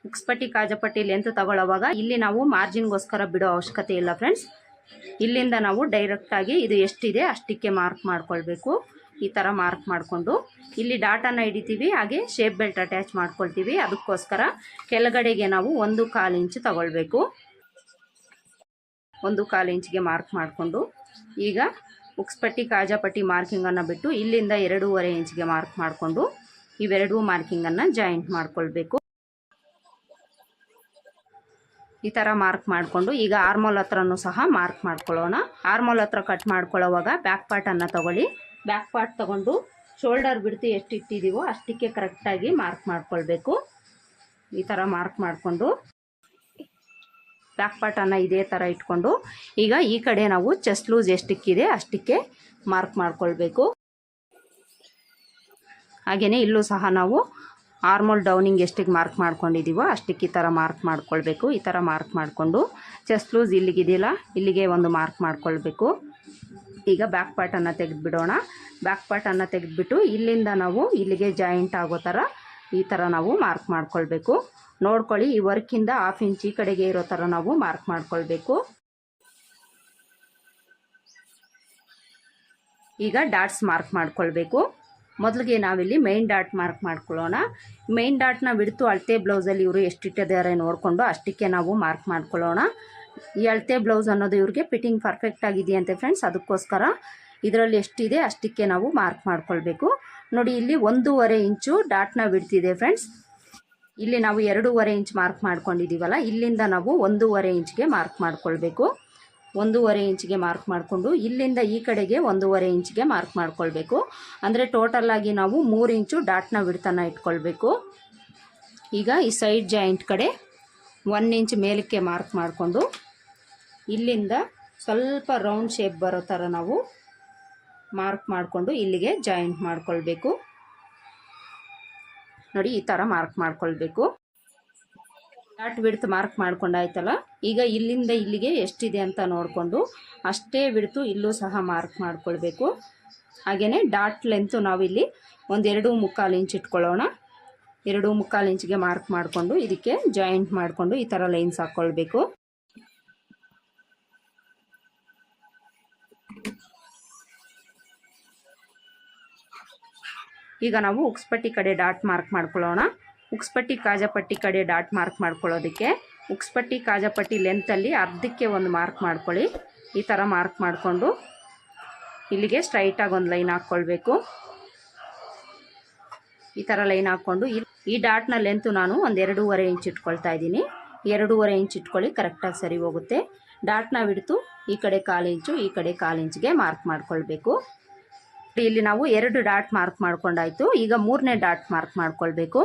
ಉಕ್ಸ್ಪಟ್ಟಿ, ಕಾಜಾಪಟ್ಟಿ ಲೆಂತ್ ತಗೊಳ್ಳೋವಾಗ ಇಲ್ಲಿ ನಾವು ಮಾರ್ಜಿನ್ಗೋಸ್ಕರ ಬಿಡೋ ಅವಶ್ಯಕತೆ ಇಲ್ಲ ಫ್ರೆಂಡ್ಸ್ ಇಲ್ಲಿಂದ ನಾವು ಡೈರೆಕ್ಟಾಗಿ ಇದು ಎಷ್ಟಿದೆ ಅಷ್ಟಕ್ಕೆ ಮಾರ್ಕ್ ಮಾಡ್ಕೊಳ್ಬೇಕು. ಈ ಥರ ಮಾರ್ಕ್ ಮಾಡಿಕೊಂಡು ಇಲ್ಲಿ ಡಾಟನ್ನು ಹಿಡಿತೀವಿ, ಹಾಗೆ ಶೇಪ್ ಬೆಲ್ಟ್ ಅಟ್ಯಾಚ್ ಮಾಡ್ಕೊಳ್ತೀವಿ. ಅದಕ್ಕೋಸ್ಕರ ಕೆಳಗಡೆಗೆ ನಾವು ಒಂದು ಕಾಲು ಇಂಚು ತಗೊಳ್ಬೇಕು. ಒಂದು ಕಾಲು ಇಂಚಿಗೆ ಮಾರ್ಕ್ ಮಾಡಿಕೊಂಡು ಈಗ ಉಕ್ಸ್ಪಟ್ಟಿ, ಕಾಜಾಪಟ್ಟಿ ಮಾರ್ಕಿಂಗನ್ನು ಬಿಟ್ಟು ಇಲ್ಲಿಂದ ಎರಡೂವರೆ ಇಂಚಿಗೆ ಮಾರ್ಕ್ ಮಾಡಿಕೊಂಡು ಇವೆರಡೂ ಮಾರ್ಕಿಂಗನ್ನು ಜಾಯಿಂಟ್ ಮಾಡ್ಕೊಳ್ಬೇಕು. ಈ ಥರ ಮಾರ್ಕ್ ಮಾಡಿಕೊಂಡು ಈಗ ಆರ್ಮೋಲ್ ಹತ್ರನೂ ಸಹ ಮಾರ್ಕ್ ಮಾಡ್ಕೊಳ್ಳೋಣ. ಆರ್ಮೋಲ್ ಹತ್ರ ಕಟ್ ಮಾಡ್ಕೊಳ್ಳೋವಾಗ ಬ್ಯಾಕ್ ಪಾರ್ಟನ್ನು ತಗೊಳ್ಳಿ. ಬ್ಯಾಕ್ ಪಾರ್ಟ್ ತಗೊಂಡು ಶೋಲ್ಡರ್ ಬಿಡ್ತು ಎಷ್ಟು ಇಟ್ಟಿದ್ದೀವೋ ಅಷ್ಟಕ್ಕೆ ಕರೆಕ್ಟಾಗಿ ಮಾರ್ಕ್ ಮಾಡ್ಕೊಳ್ಬೇಕು. ಈ ಥರ ಮಾರ್ಕ್ ಮಾಡಿಕೊಂಡು ಬ್ಯಾಕ್ ಪಾರ್ಟನ್ನು ಇದೇ ಥರ ಇಟ್ಕೊಂಡು ಈಗ ಈ ಕಡೆ ನಾವು ಚೆಸ್ಟ್ ಲೂಸ್ ಎಷ್ಟಕ್ಕಿದೆ ಅಷ್ಟಕ್ಕೆ ಮಾರ್ಕ್ ಮಾಡ್ಕೊಳ್ಬೇಕು. ಹಾಗೆಯೇ ಇಲ್ಲೂ ಸಹ ನಾವು ಆರ್ಮೋಲ್ ಡೌನಿಂಗ್ ಎಷ್ಟಿಗೆ ಮಾರ್ಕ್ ಮಾಡ್ಕೊಂಡಿದ್ದೀವೋ ಅಷ್ಟಕ್ಕೆ ಈ ಥರ ಮಾರ್ಕ್ ಮಾಡ್ಕೊಳ್ಬೇಕು. ಈ ಥರ ಮಾರ್ಕ್ ಮಾಡಿಕೊಂಡು ಚೆಸ್ಟ್ ಲೂಸ್ ಇಲ್ಲಿಗಿದೆಯಲ್ಲ, ಇಲ್ಲಿಗೆ ಒಂದು ಮಾರ್ಕ್ ಮಾಡ್ಕೊಳ್ಬೇಕು. ಈಗ ಬ್ಯಾಕ್ ಪಾರ್ಟನ್ನು ತೆಗೆದುಬಿಡೋಣ. ಬ್ಯಾಕ್ ಪಾರ್ಟನ್ನು ತೆಗೆದುಬಿಟ್ಟು ಇಲ್ಲಿಂದ ನಾವು ಇಲ್ಲಿಗೆ ಜಾಯಿಂಟ್ ಆಗೋ ಥರ ಈ ಥರ ನಾವು ಮಾರ್ಕ್ ಮಾಡ್ಕೊಳ್ಬೇಕು. ನೋಡ್ಕೊಳ್ಳಿ, ಈ ವರ್ಕಿಂದ ಹಾಫ್ ಇಂಚ್ ಈ ಕಡೆಗೆ ಇರೋ ಥರ ನಾವು ಮಾರ್ಕ್ ಮಾಡ್ಕೊಳ್ಬೇಕು. ಈಗ ಡಾಟ್ಸ್ ಮಾರ್ಕ್ ಮಾಡ್ಕೊಳ್ಬೇಕು. ಮೊದಲಿಗೆ ನಾವಿಲ್ಲಿ ಮೈನ್ ಡಾಟ್ ಮಾರ್ಕ್ ಮಾಡ್ಕೊಳ್ಳೋಣ. ಮೈನ್ ಡಾಟ್ನ ಬಿಡ್ತು, ಅಳತೆ ಬ್ಲೌಸಲ್ಲಿ ಇವರು ಎಷ್ಟಿಟ್ಟಿದ್ದಾರೆ ನೋಡಿಕೊಂಡು ಅಷ್ಟಕ್ಕೆ ನಾವು ಮಾರ್ಕ್ ಮಾಡ್ಕೊಳ್ಳೋಣ. ಈ ಅಳತೆ ಬ್ಲೌಸ್ ಅನ್ನೋದು ಇವ್ರಿಗೆ ಫಿಟ್ಟಿಂಗ್ ಪರ್ಫೆಕ್ಟ್ ಆಗಿದೆಯಂತೆ ಫ್ರೆಂಡ್ಸ್ ಅದಕ್ಕೋಸ್ಕರ ಇದರಲ್ಲಿ ಎಷ್ಟಿದೆ ಅಷ್ಟಕ್ಕೆ ನಾವು ಮಾರ್ಕ್ ಮಾಡ್ಕೊಳ್ಬೇಕು. ನೋಡಿ, ಇಲ್ಲಿ ಒಂದೂವರೆ ಇಂಚು ಡಾಟ್ನ ಬಿಡ್ತಿದೆ ಫ್ರೆಂಡ್ಸ್ ಇಲ್ಲಿ ನಾವು ಎರಡೂವರೆ ಇಂಚ್ ಮಾರ್ಕ್ ಮಾಡ್ಕೊಂಡಿದ್ದೀವಲ್ಲ ಇಲ್ಲಿಂದ ನಾವು ಒಂದೂವರೆ ಇಂಚ್ಗೆ ಮಾರ್ಕ್ ಮಾಡ್ಕೊಳ್ಬೇಕು. ಒಂದೂವರೆ ಇಂಚಿಗೆ ಮಾರ್ಕ್ ಮಾಡಿಕೊಂಡು ಇಲ್ಲಿಂದ ಈ ಕಡೆಗೆ ಒಂದೂವರೆ ಇಂಚಿಗೆ ಮಾರ್ಕ್ ಮಾಡ್ಕೊಳ್ಬೇಕು. ಅಂದರೆ ಟೋಟಲಾಗಿ ನಾವು ಮೂರು ಇಂಚು ಡಾಟ್ನ ಬಿಡ್ತನ ಇಟ್ಕೊಳ್ಬೇಕು. ಈಗ ಈ ಸೈಡ್ ಜಾಯಿಂಟ್ ಕಡೆ ಒನ್ ಇಂಚ್ ಮೇಲಕ್ಕೆ ಮಾರ್ಕ್ ಮಾಡಿಕೊಂಡು ಇಲ್ಲಿಂದ ಸ್ವಲ್ಪ ರೌಂಡ್ ಶೇಪ್ ಬರೋ ಥರ ನಾವು ಮಾರ್ಕ್ ಮಾಡಿಕೊಂಡು ಇಲ್ಲಿಗೆ ಜಾಯಿಂಟ್ ಮಾಡ್ಕೊಳ್ಬೇಕು. ನೋಡಿ, ಈ ಥರ ಮಾರ್ಕ್ ಮಾಡ್ಕೊಳ್ಬೇಕು. ಡಾಟ್ ಬಿಡ್ತು ಮಾರ್ಕ್ ಮಾಡ್ಕೊಂಡಾಯ್ತಲ್ಲ? ಈಗ ಇಲ್ಲಿಂದ ಇಲ್ಲಿಗೆ ಎಷ್ಟಿದೆ ಅಂತ ನೋಡಿಕೊಂಡು ಅಷ್ಟೇ ಬಿಡ್ತು ಇಲ್ಲೂ ಸಹ ಮಾರ್ಕ್ ಮಾಡ್ಕೊಳ್ಬೇಕು. ಹಾಗೆಯೇ ಡಾಟ್ ಲೆಂತು ನಾವಿಲ್ಲಿ ಒಂದೆರಡು ಮುಕ್ಕಾಲು ಇಂಚ್ ಇಟ್ಕೊಳ್ಳೋಣ. ಎರಡು ಮುಕ್ಕಾಲು ಇಂಚಿಗೆ ಮಾರ್ಕ್ ಮಾಡಿಕೊಂಡು ಇದಕ್ಕೆ ಜಾಯಿಂಟ್ ಮಾಡಿಕೊಂಡು ಈ ಥರ ಲೈನ್ಸ್ ಹಾಕ್ಕೊಳ್ಬೇಕು ಈಗ ನಾವು ಉಕ್ಸ್ಪಟ್ಟಿ ಕಡೆ ಡಾಟ್ ಮಾರ್ಕ್ ಮಾಡ್ಕೊಳ್ಳೋಣ. ಉಕ್ಸ್ಪಟ್ಟಿ ಕಾಜಪಟ್ಟಿ ಕಡೆ ಡಾಟ್ ಮಾರ್ಕ್ ಮಾಡ್ಕೊಳ್ಳೋದಕ್ಕೆ, ಉಕ್ಸ್ಪಟ್ಟಿ ಕಾಜಪಟ್ಟಿ ಲೆಂತಲ್ಲಿ ಅರ್ಧಕ್ಕೆ ಒಂದು ಮಾರ್ಕ್ ಮಾಡ್ಕೊಳ್ಳಿ. ಈ ಥರ ಮಾರ್ಕ್ ಮಾಡಿಕೊಂಡು ಇಲ್ಲಿಗೆ ಸ್ಟ್ರೈಟಾಗಿ ಒಂದು ಲೈನ್ ಹಾಕ್ಕೊಳ್ಬೇಕು. ಈ ಥರ ಲೈನ್ ಹಾಕ್ಕೊಂಡು ಈ ಡಾಟ್ನ ಲೆಂತು ನಾನು ಒಂದು ಎರಡೂವರೆ ಇಂಚ್ ಇಟ್ಕೊಳ್ತಾ ಇದ್ದೀನಿ. ಎರಡೂವರೆ ಇಂಚ್ ಇಟ್ಕೊಳ್ಳಿ ಕರೆಕ್ಟಾಗಿ ಸರಿ ಹೋಗುತ್ತೆ. ಡಾಟ್ನ ಬಿಡ್ತು ಈ ಕಡೆ ಕಾಲು ಇಂಚು ಈ ಕಡೆ ಕಾಲು ಇಂಚ್ಗೆ ಮಾರ್ಕ್ ಮಾಡ್ಕೊಳ್ಬೇಕು. ಇಲ್ಲಿ ನಾವು ಎರಡು ಡಾಟ್ ಮಾರ್ಕ್ ಮಾಡ್ಕೊಂಡಾಯ್ತು. ಈಗ ಮೂರನೇ ಡಾಟ್ ಮಾರ್ಕ್ ಮಾಡ್ಕೊಳ್ಬೇಕು.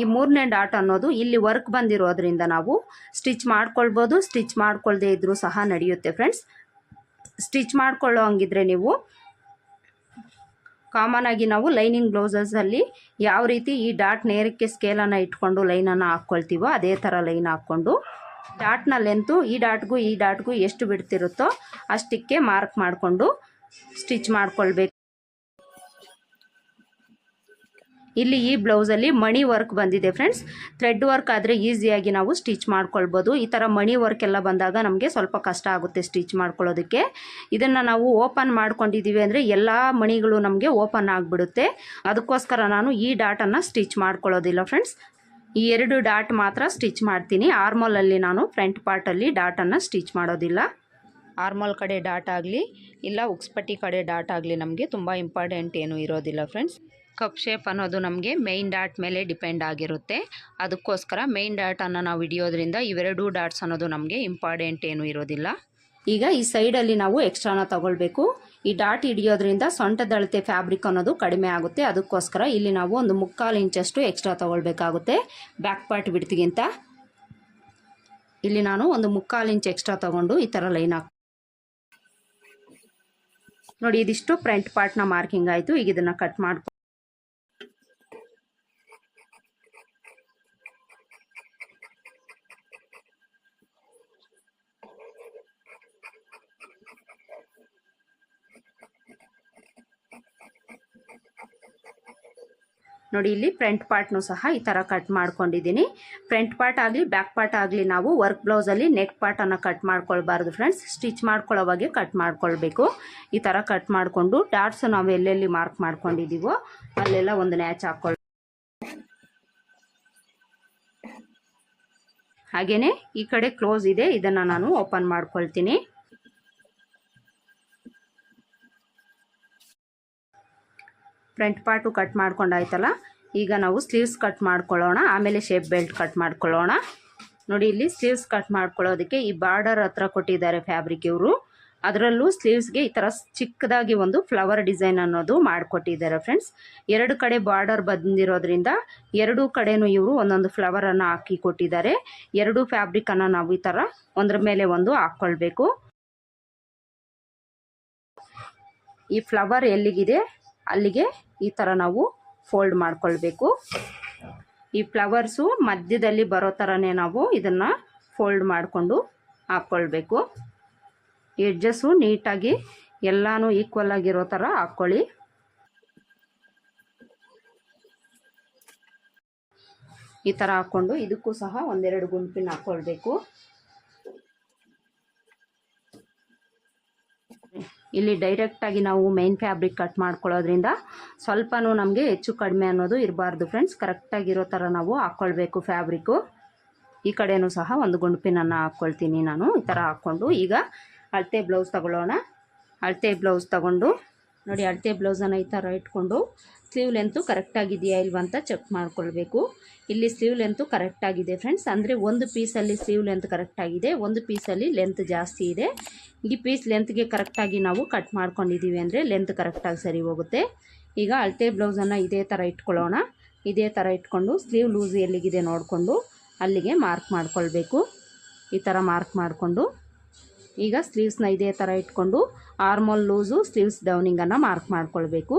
ಈ ಮೂರನೇ ಡಾಟ್ ಅನ್ನೋದು ಇಲ್ಲಿ ವರ್ಕ್ ಬಂದಿರೋದ್ರಿಂದ ನಾವು ಸ್ಟಿಚ್ ಮಾಡ್ಕೊಳ್ಬೋದು. ಸ್ಟಿಚ್ ಮಾಡ್ಕೊಳ್ದೇ ಇದ್ರೂ ಸಹ ನಡೆಯುತ್ತೆ ಫ್ರೆಂಡ್ಸ್. ಸ್ಟಿಚ್ ಮಾಡ್ಕೊಳ್ಳೋ ಹಂಗಿದ್ರೆ ನೀವು ಕಾಮನ್ ಆಗಿ ನಾವು ಲೈನಿಂಗ್ ಬ್ಲೌಸಸಲ್ಲಿ ಯಾವ ರೀತಿ ಈ ಡಾಟ್ ನೇರಕ್ಕೆ ಸ್ಕೇಲನ್ನು ಇಟ್ಕೊಂಡು ಲೈನನ್ನು ಹಾಕ್ಕೊಳ್ತೀವೋ ಅದೇ ಥರ ಲೈನ್ ಹಾಕ್ಕೊಂಡು ಡಾಟ್ನ ಲೆಂತು ಈ ಡಾಟ್ಗೂ ಈ ಡಾಟ್ಗೂ ಎಷ್ಟು ಬಿಡ್ತಿರುತ್ತೋ ಅಷ್ಟಕ್ಕೆ ಮಾರ್ಕ್ ಮಾಡಿಕೊಂಡು ಸ್ಟಿಚ್ ಮಾಡ್ಕೊಳ್ಬೇಕು. ಇಲ್ಲಿ ಈ ಬ್ಲೌಸಲ್ಲಿ ಮಣಿ ವರ್ಕ್ ಬಂದಿದೆ ಫ್ರೆಂಡ್ಸ್ ಥ್ರೆಡ್ ವರ್ಕ್ ಆದರೆ ಈಸಿಯಾಗಿ ನಾವು ಸ್ಟಿಚ್ ಮಾಡ್ಕೊಳ್ಬೋದು. ಈ ಥರ ಮಣಿ ವರ್ಕ್ ಎಲ್ಲ ಬಂದಾಗ ನಮಗೆ ಸ್ವಲ್ಪ ಕಷ್ಟ ಆಗುತ್ತೆ ಸ್ಟಿಚ್ ಮಾಡ್ಕೊಳ್ಳೋದಕ್ಕೆ. ಇದನ್ನು ನಾವು ಓಪನ್ ಮಾಡ್ಕೊಂಡಿದ್ದೀವಿ ಅಂದರೆ ಎಲ್ಲ ಮಣಿಗಳು ನಮಗೆ ಓಪನ್ ಆಗಿಬಿಡುತ್ತೆ. ಅದಕ್ಕೋಸ್ಕರ ನಾನು ಈ ಡಾಟನ್ನು ಸ್ಟಿಚ್ ಮಾಡ್ಕೊಳ್ಳೋದಿಲ್ಲ ಫ್ರೆಂಡ್ಸ್ ಈ ಎರಡು ಡಾಟ್ ಮಾತ್ರ ಸ್ಟಿಚ್ ಮಾಡ್ತೀನಿ. ಆರ್ಮೋಲಲ್ಲಿ ನಾನು ಫ್ರಂಟ್ ಪಾರ್ಟಲ್ಲಿ ಡಾಟನ್ನು ಸ್ಟಿಚ್ ಮಾಡೋದಿಲ್ಲ. ಆರ್ಮೋಲ್ ಕಡೆ ಡಾಟ್ ಆಗಲಿ, ಇಲ್ಲ ಉಕ್ಸ್ಪಟ್ಟಿ ಕಡೆ ಡಾಟ್ ಆಗಲಿ ನಮಗೆ ತುಂಬ ಇಂಪಾರ್ಟೆಂಟ್ ಏನೂ ಇರೋದಿಲ್ಲ ಫ್ರೆಂಡ್ಸ್ ಕಪ್ ಶೇಪ್ ಅನ್ನೋದು ನಮಗೆ ಮೇಯ್ನ್ ಡಾಟ್ ಮೇಲೆ ಡಿಪೆಂಡ್ ಆಗಿರುತ್ತೆ. ಅದಕ್ಕೋಸ್ಕರ ಮೇಯ್ನ್ ಡಾಟನ್ನು ನಾವು ಹಿಡಿಯೋದ್ರಿಂದ ಇವೆರಡೂ ಡಾಟ್ಸ್ ಅನ್ನೋದು ನಮಗೆ ಇಂಪಾರ್ಟೆಂಟ್ ಏನೂ ಇರೋದಿಲ್ಲ. ಈಗ ಈ ಸೈಡಲ್ಲಿ ನಾವು ಎಕ್ಸ್ಟ್ರಾನ ತಗೊಳ್ಬೇಕು. ಈ ಡಾಟ್ ಹಿಡಿಯೋದ್ರಿಂದ ಸೊಂಟದಳತೆ ಫ್ಯಾಬ್ರಿಕ್ ಅನ್ನೋದು ಕಡಿಮೆ ಆಗುತ್ತೆ. ಅದಕ್ಕೋಸ್ಕರ ಇಲ್ಲಿ ನಾವು ಒಂದು ಮುಕ್ಕಾಲು ಇಂಚಷ್ಟು ಎಕ್ಸ್ಟ್ರಾ ತಗೊಳ್ಬೇಕಾಗುತ್ತೆ. ಬ್ಯಾಕ್ ಪಾರ್ಟ್ ಬಿಡ್ತಿಗಿಂತ. ಇಲ್ಲಿ ನಾನು ಒಂದು ಮುಕ್ಕಾಲು ಇಂಚ್ ಎಕ್ಸ್ಟ್ರಾ ತಗೊಂಡು ಈ ಥರ ಲೈನ್ ಹಾಕಿ ನೋಡಿ, ಇದಿಷ್ಟು ಫ್ರಂಟ್ ಪಾರ್ಟ್ನ ಮಾರ್ಕಿಂಗ್ ಆಯಿತು. ಈಗ ಇದನ್ನು ಕಟ್ ಮಾಡ್ಕೊ ನೋಡಿ, ಇಲ್ಲಿ ಫ್ರಂಟ್ ಪಾರ್ಟ್ನು ಸಹ ಈ ಥರ ಕಟ್ ಮಾಡ್ಕೊಂಡಿದ್ದೀನಿ. ಫ್ರಂಟ್ ಪಾರ್ಟ್ ಆಗಲಿ, ಬ್ಯಾಕ್ ಪಾರ್ಟ್ ಆಗಲಿ ನಾವು ವರ್ಕ್ ಬ್ಲೌಸಲ್ಲಿ ನೆಕ್ ಪಾರ್ಟನ್ನು ಕಟ್ ಮಾಡ್ಕೊಳ್ಬಾರ್ದು ಫ್ರೆಂಡ್ಸ್. ಸ್ಟಿಚ್ ಮಾಡ್ಕೊಳ್ಳೋವಾಗೆ ಕಟ್ ಮಾಡ್ಕೊಳ್ಬೇಕು. ಈ ಥರ ಕಟ್ ಮಾಡಿಕೊಂಡು ಡಾಟ್ಸ್ ನಾವು ಎಲ್ಲೆಲ್ಲಿ ಮಾರ್ಕ್ ಮಾಡ್ಕೊಂಡಿದ್ದೀವೋ ಅಲ್ಲೆಲ್ಲ ಒಂದು ನ್ಯಾಚ್ ಹಾಕ್ಕೊಳ್ ಹಾಗೆಯೇ ಈ ಕಡೆ ಕ್ಲೋಸ್ ಇದೆ, ಇದನ್ನು ನಾನು ಓಪನ್ ಮಾಡ್ಕೊಳ್ತೀನಿ. ಫ್ರಂಟ್ ಪಾರ್ಟು ಕಟ್ ಮಾಡ್ಕೊಂಡಾಯ್ತಲ್ಲ, ಈಗ ನಾವು ಸ್ಲೀವ್ಸ್ ಕಟ್ ಮಾಡ್ಕೊಳ್ಳೋಣ. ಆಮೇಲೆ ಶೇಪ್ ಬೆಲ್ಟ್ ಕಟ್ ಮಾಡ್ಕೊಳ್ಳೋಣ. ನೋಡಿ, ಇಲ್ಲಿ ಸ್ಲೀವ್ಸ್ ಕಟ್ ಮಾಡ್ಕೊಳ್ಳೋದಕ್ಕೆ ಈ ಬಾರ್ಡರ್ ಹತ್ರ ಕೊಟ್ಟಿದ್ದಾರೆ ಫ್ಯಾಬ್ರಿಕ್ ಇವರು. ಅದರಲ್ಲೂ ಸ್ಲೀವ್ಸ್ಗೆ ಈ ಥರ ಚಿಕ್ಕದಾಗಿ ಒಂದು ಫ್ಲವರ್ ಡಿಸೈನ್ ಅನ್ನೋದು ಮಾಡಿಕೊಟ್ಟಿದ್ದಾರೆ ಫ್ರೆಂಡ್ಸ್. ಎರಡು ಕಡೆ ಬಾರ್ಡರ್ ಬಂದಿರೋದ್ರಿಂದ ಎರಡೂ ಕಡೆನೂ ಇವರು ಒಂದೊಂದು ಫ್ಲವರನ್ನು ಹಾಕಿ ಕೊಟ್ಟಿದ್ದಾರೆ. ಎರಡು ಫ್ಯಾಬ್ರಿಕನ್ನು ನಾವು ಈ ಥರ ಒಂದ್ರ ಮೇಲೆ ಒಂದು ಹಾಕ್ಕೊಳ್ಬೇಕು. ಈ ಫ್ಲವರ್ ಎಲ್ಲಿಗಿದೆ? ಅಲ್ಲಿಗೆ ಈ ಥರ ನಾವು ಫೋಲ್ಡ್ ಮಾಡ್ಕೊಳ್ಬೇಕು. ಈ ಫ್ಲವರ್ಸು ಮಧ್ಯದಲ್ಲಿ ಬರೋ ಥರನೇ ನಾವು ಇದನ್ನು ಫೋಲ್ಡ್ ಮಾಡಿಕೊಂಡು ಹಾಕ್ಕೊಳ್ಬೇಕು ಎಡ್ಜಸ್ಸು ನೀಟಾಗಿ ಎಲ್ಲನೂ ಈಕ್ವಲ್ ಆಗಿರೋ ಥರ ಹಾಕ್ಕೊಳ್ಳಿ ಈ ಥರ ಹಾಕ್ಕೊಂಡು ಇದಕ್ಕೂ ಸಹ ಒಂದೆರಡು ಗುಂಪಿನ ಹಾಕ್ಕೊಳ್ಬೇಕು ಇಲ್ಲಿ ಡೈರೆಕ್ಟಾಗಿ ನಾವು ಮೈನ್ ಫ್ಯಾಬ್ರಿಕ್ ಕಟ್ ಮಾಡ್ಕೊಳ್ಳೋದ್ರಿಂದ ಸ್ವಲ್ಪನೂ ನಮಗೆ ಹೆಚ್ಚು ಕಡಿಮೆ ಅನ್ನೋದು ಇರಬಾರ್ದು ಫ್ರೆಂಡ್ಸ್ ಕರೆಕ್ಟಾಗಿರೋ ಥರ ನಾವು ಹಾಕ್ಕೊಳ್ಬೇಕು ಫ್ಯಾಬ್ರಿಕ್ಕು ಈ ಕಡೆಯೂ ಸಹ ಒಂದು ಗುಂಡುಪಿನನ್ನು ಹಾಕ್ಕೊಳ್ತೀನಿ ನಾನು. ಈ ಥರ ಹಾಕ್ಕೊಂಡು ಈಗ ಅಳತೆ ಬ್ಲೌಸ್ ತಗೊಳ್ಳೋಣ. ಅಳತೆ ಬ್ಲೌಸ್ ತಗೊಂಡು ನೋಡಿ, ಅಳತೆ ಬ್ಲೌಸನ್ನು ಈ ಥರ ಇಟ್ಕೊಂಡು ಸ್ಲೀವ್ ಲೆಂತು ಕರೆಕ್ಟಾಗಿದೆಯಾ ಇಲ್ವಾ ಅಂತ ಚೆಕ್ ಮಾಡ್ಕೊಳ್ಬೇಕು. ಇಲ್ಲಿ ಸ್ಲೀವ್ ಲೆಂತು ಕರೆಕ್ಟಾಗಿದೆ ಫ್ರೆಂಡ್ಸ್. ಅಂದರೆ ಒಂದು ಪೀಸಲ್ಲಿ ಸ್ಲೀವ್ ಲೆಂತ್ ಕರೆಕ್ಟಾಗಿದೆ, ಒಂದು ಪೀಸಲ್ಲಿ ಲೆಂತ್ ಜಾಸ್ತಿ ಇದೆ. ಈ ಪೀಸ್ ಲೆಂತ್ಗೆ ಕರೆಕ್ಟಾಗಿ ನಾವು ಕಟ್ ಮಾಡ್ಕೊಂಡಿದ್ದೀವಿ ಅಂದರೆ ಲೆಂತ್ ಕರೆಕ್ಟಾಗಿ ಸರಿ ಹೋಗುತ್ತೆ. ಈಗ ಅಳತೆ ಬ್ಲೌಸನ್ನು ಇದೇ ಥರ ಇಟ್ಕೊಳ್ಳೋಣ. ಇದೇ ಥರ ಇಟ್ಕೊಂಡು ಸ್ಲೀವ್ ಲೂಸ್ ಎಲ್ಲಿಗಿದೆ ನೋಡಿಕೊಂಡು ಅಲ್ಲಿಗೆ ಮಾರ್ಕ್ ಮಾಡ್ಕೊಳ್ಬೇಕು. ಈ ಥರ ಮಾರ್ಕ್ ಮಾಡಿಕೊಂಡು ಈಗ ಸ್ಲೀವ್ಸ್ನ ಇದೇ ಥರ ಇಟ್ಕೊಂಡು ಆರ್ಮಲ್ ಲೂಸು ಸ್ಲೀವ್ಸ್ ಡೌನಿಂಗನ್ನು ಮಾರ್ಕ್ ಮಾಡ್ಕೊಳ್ಬೇಕು.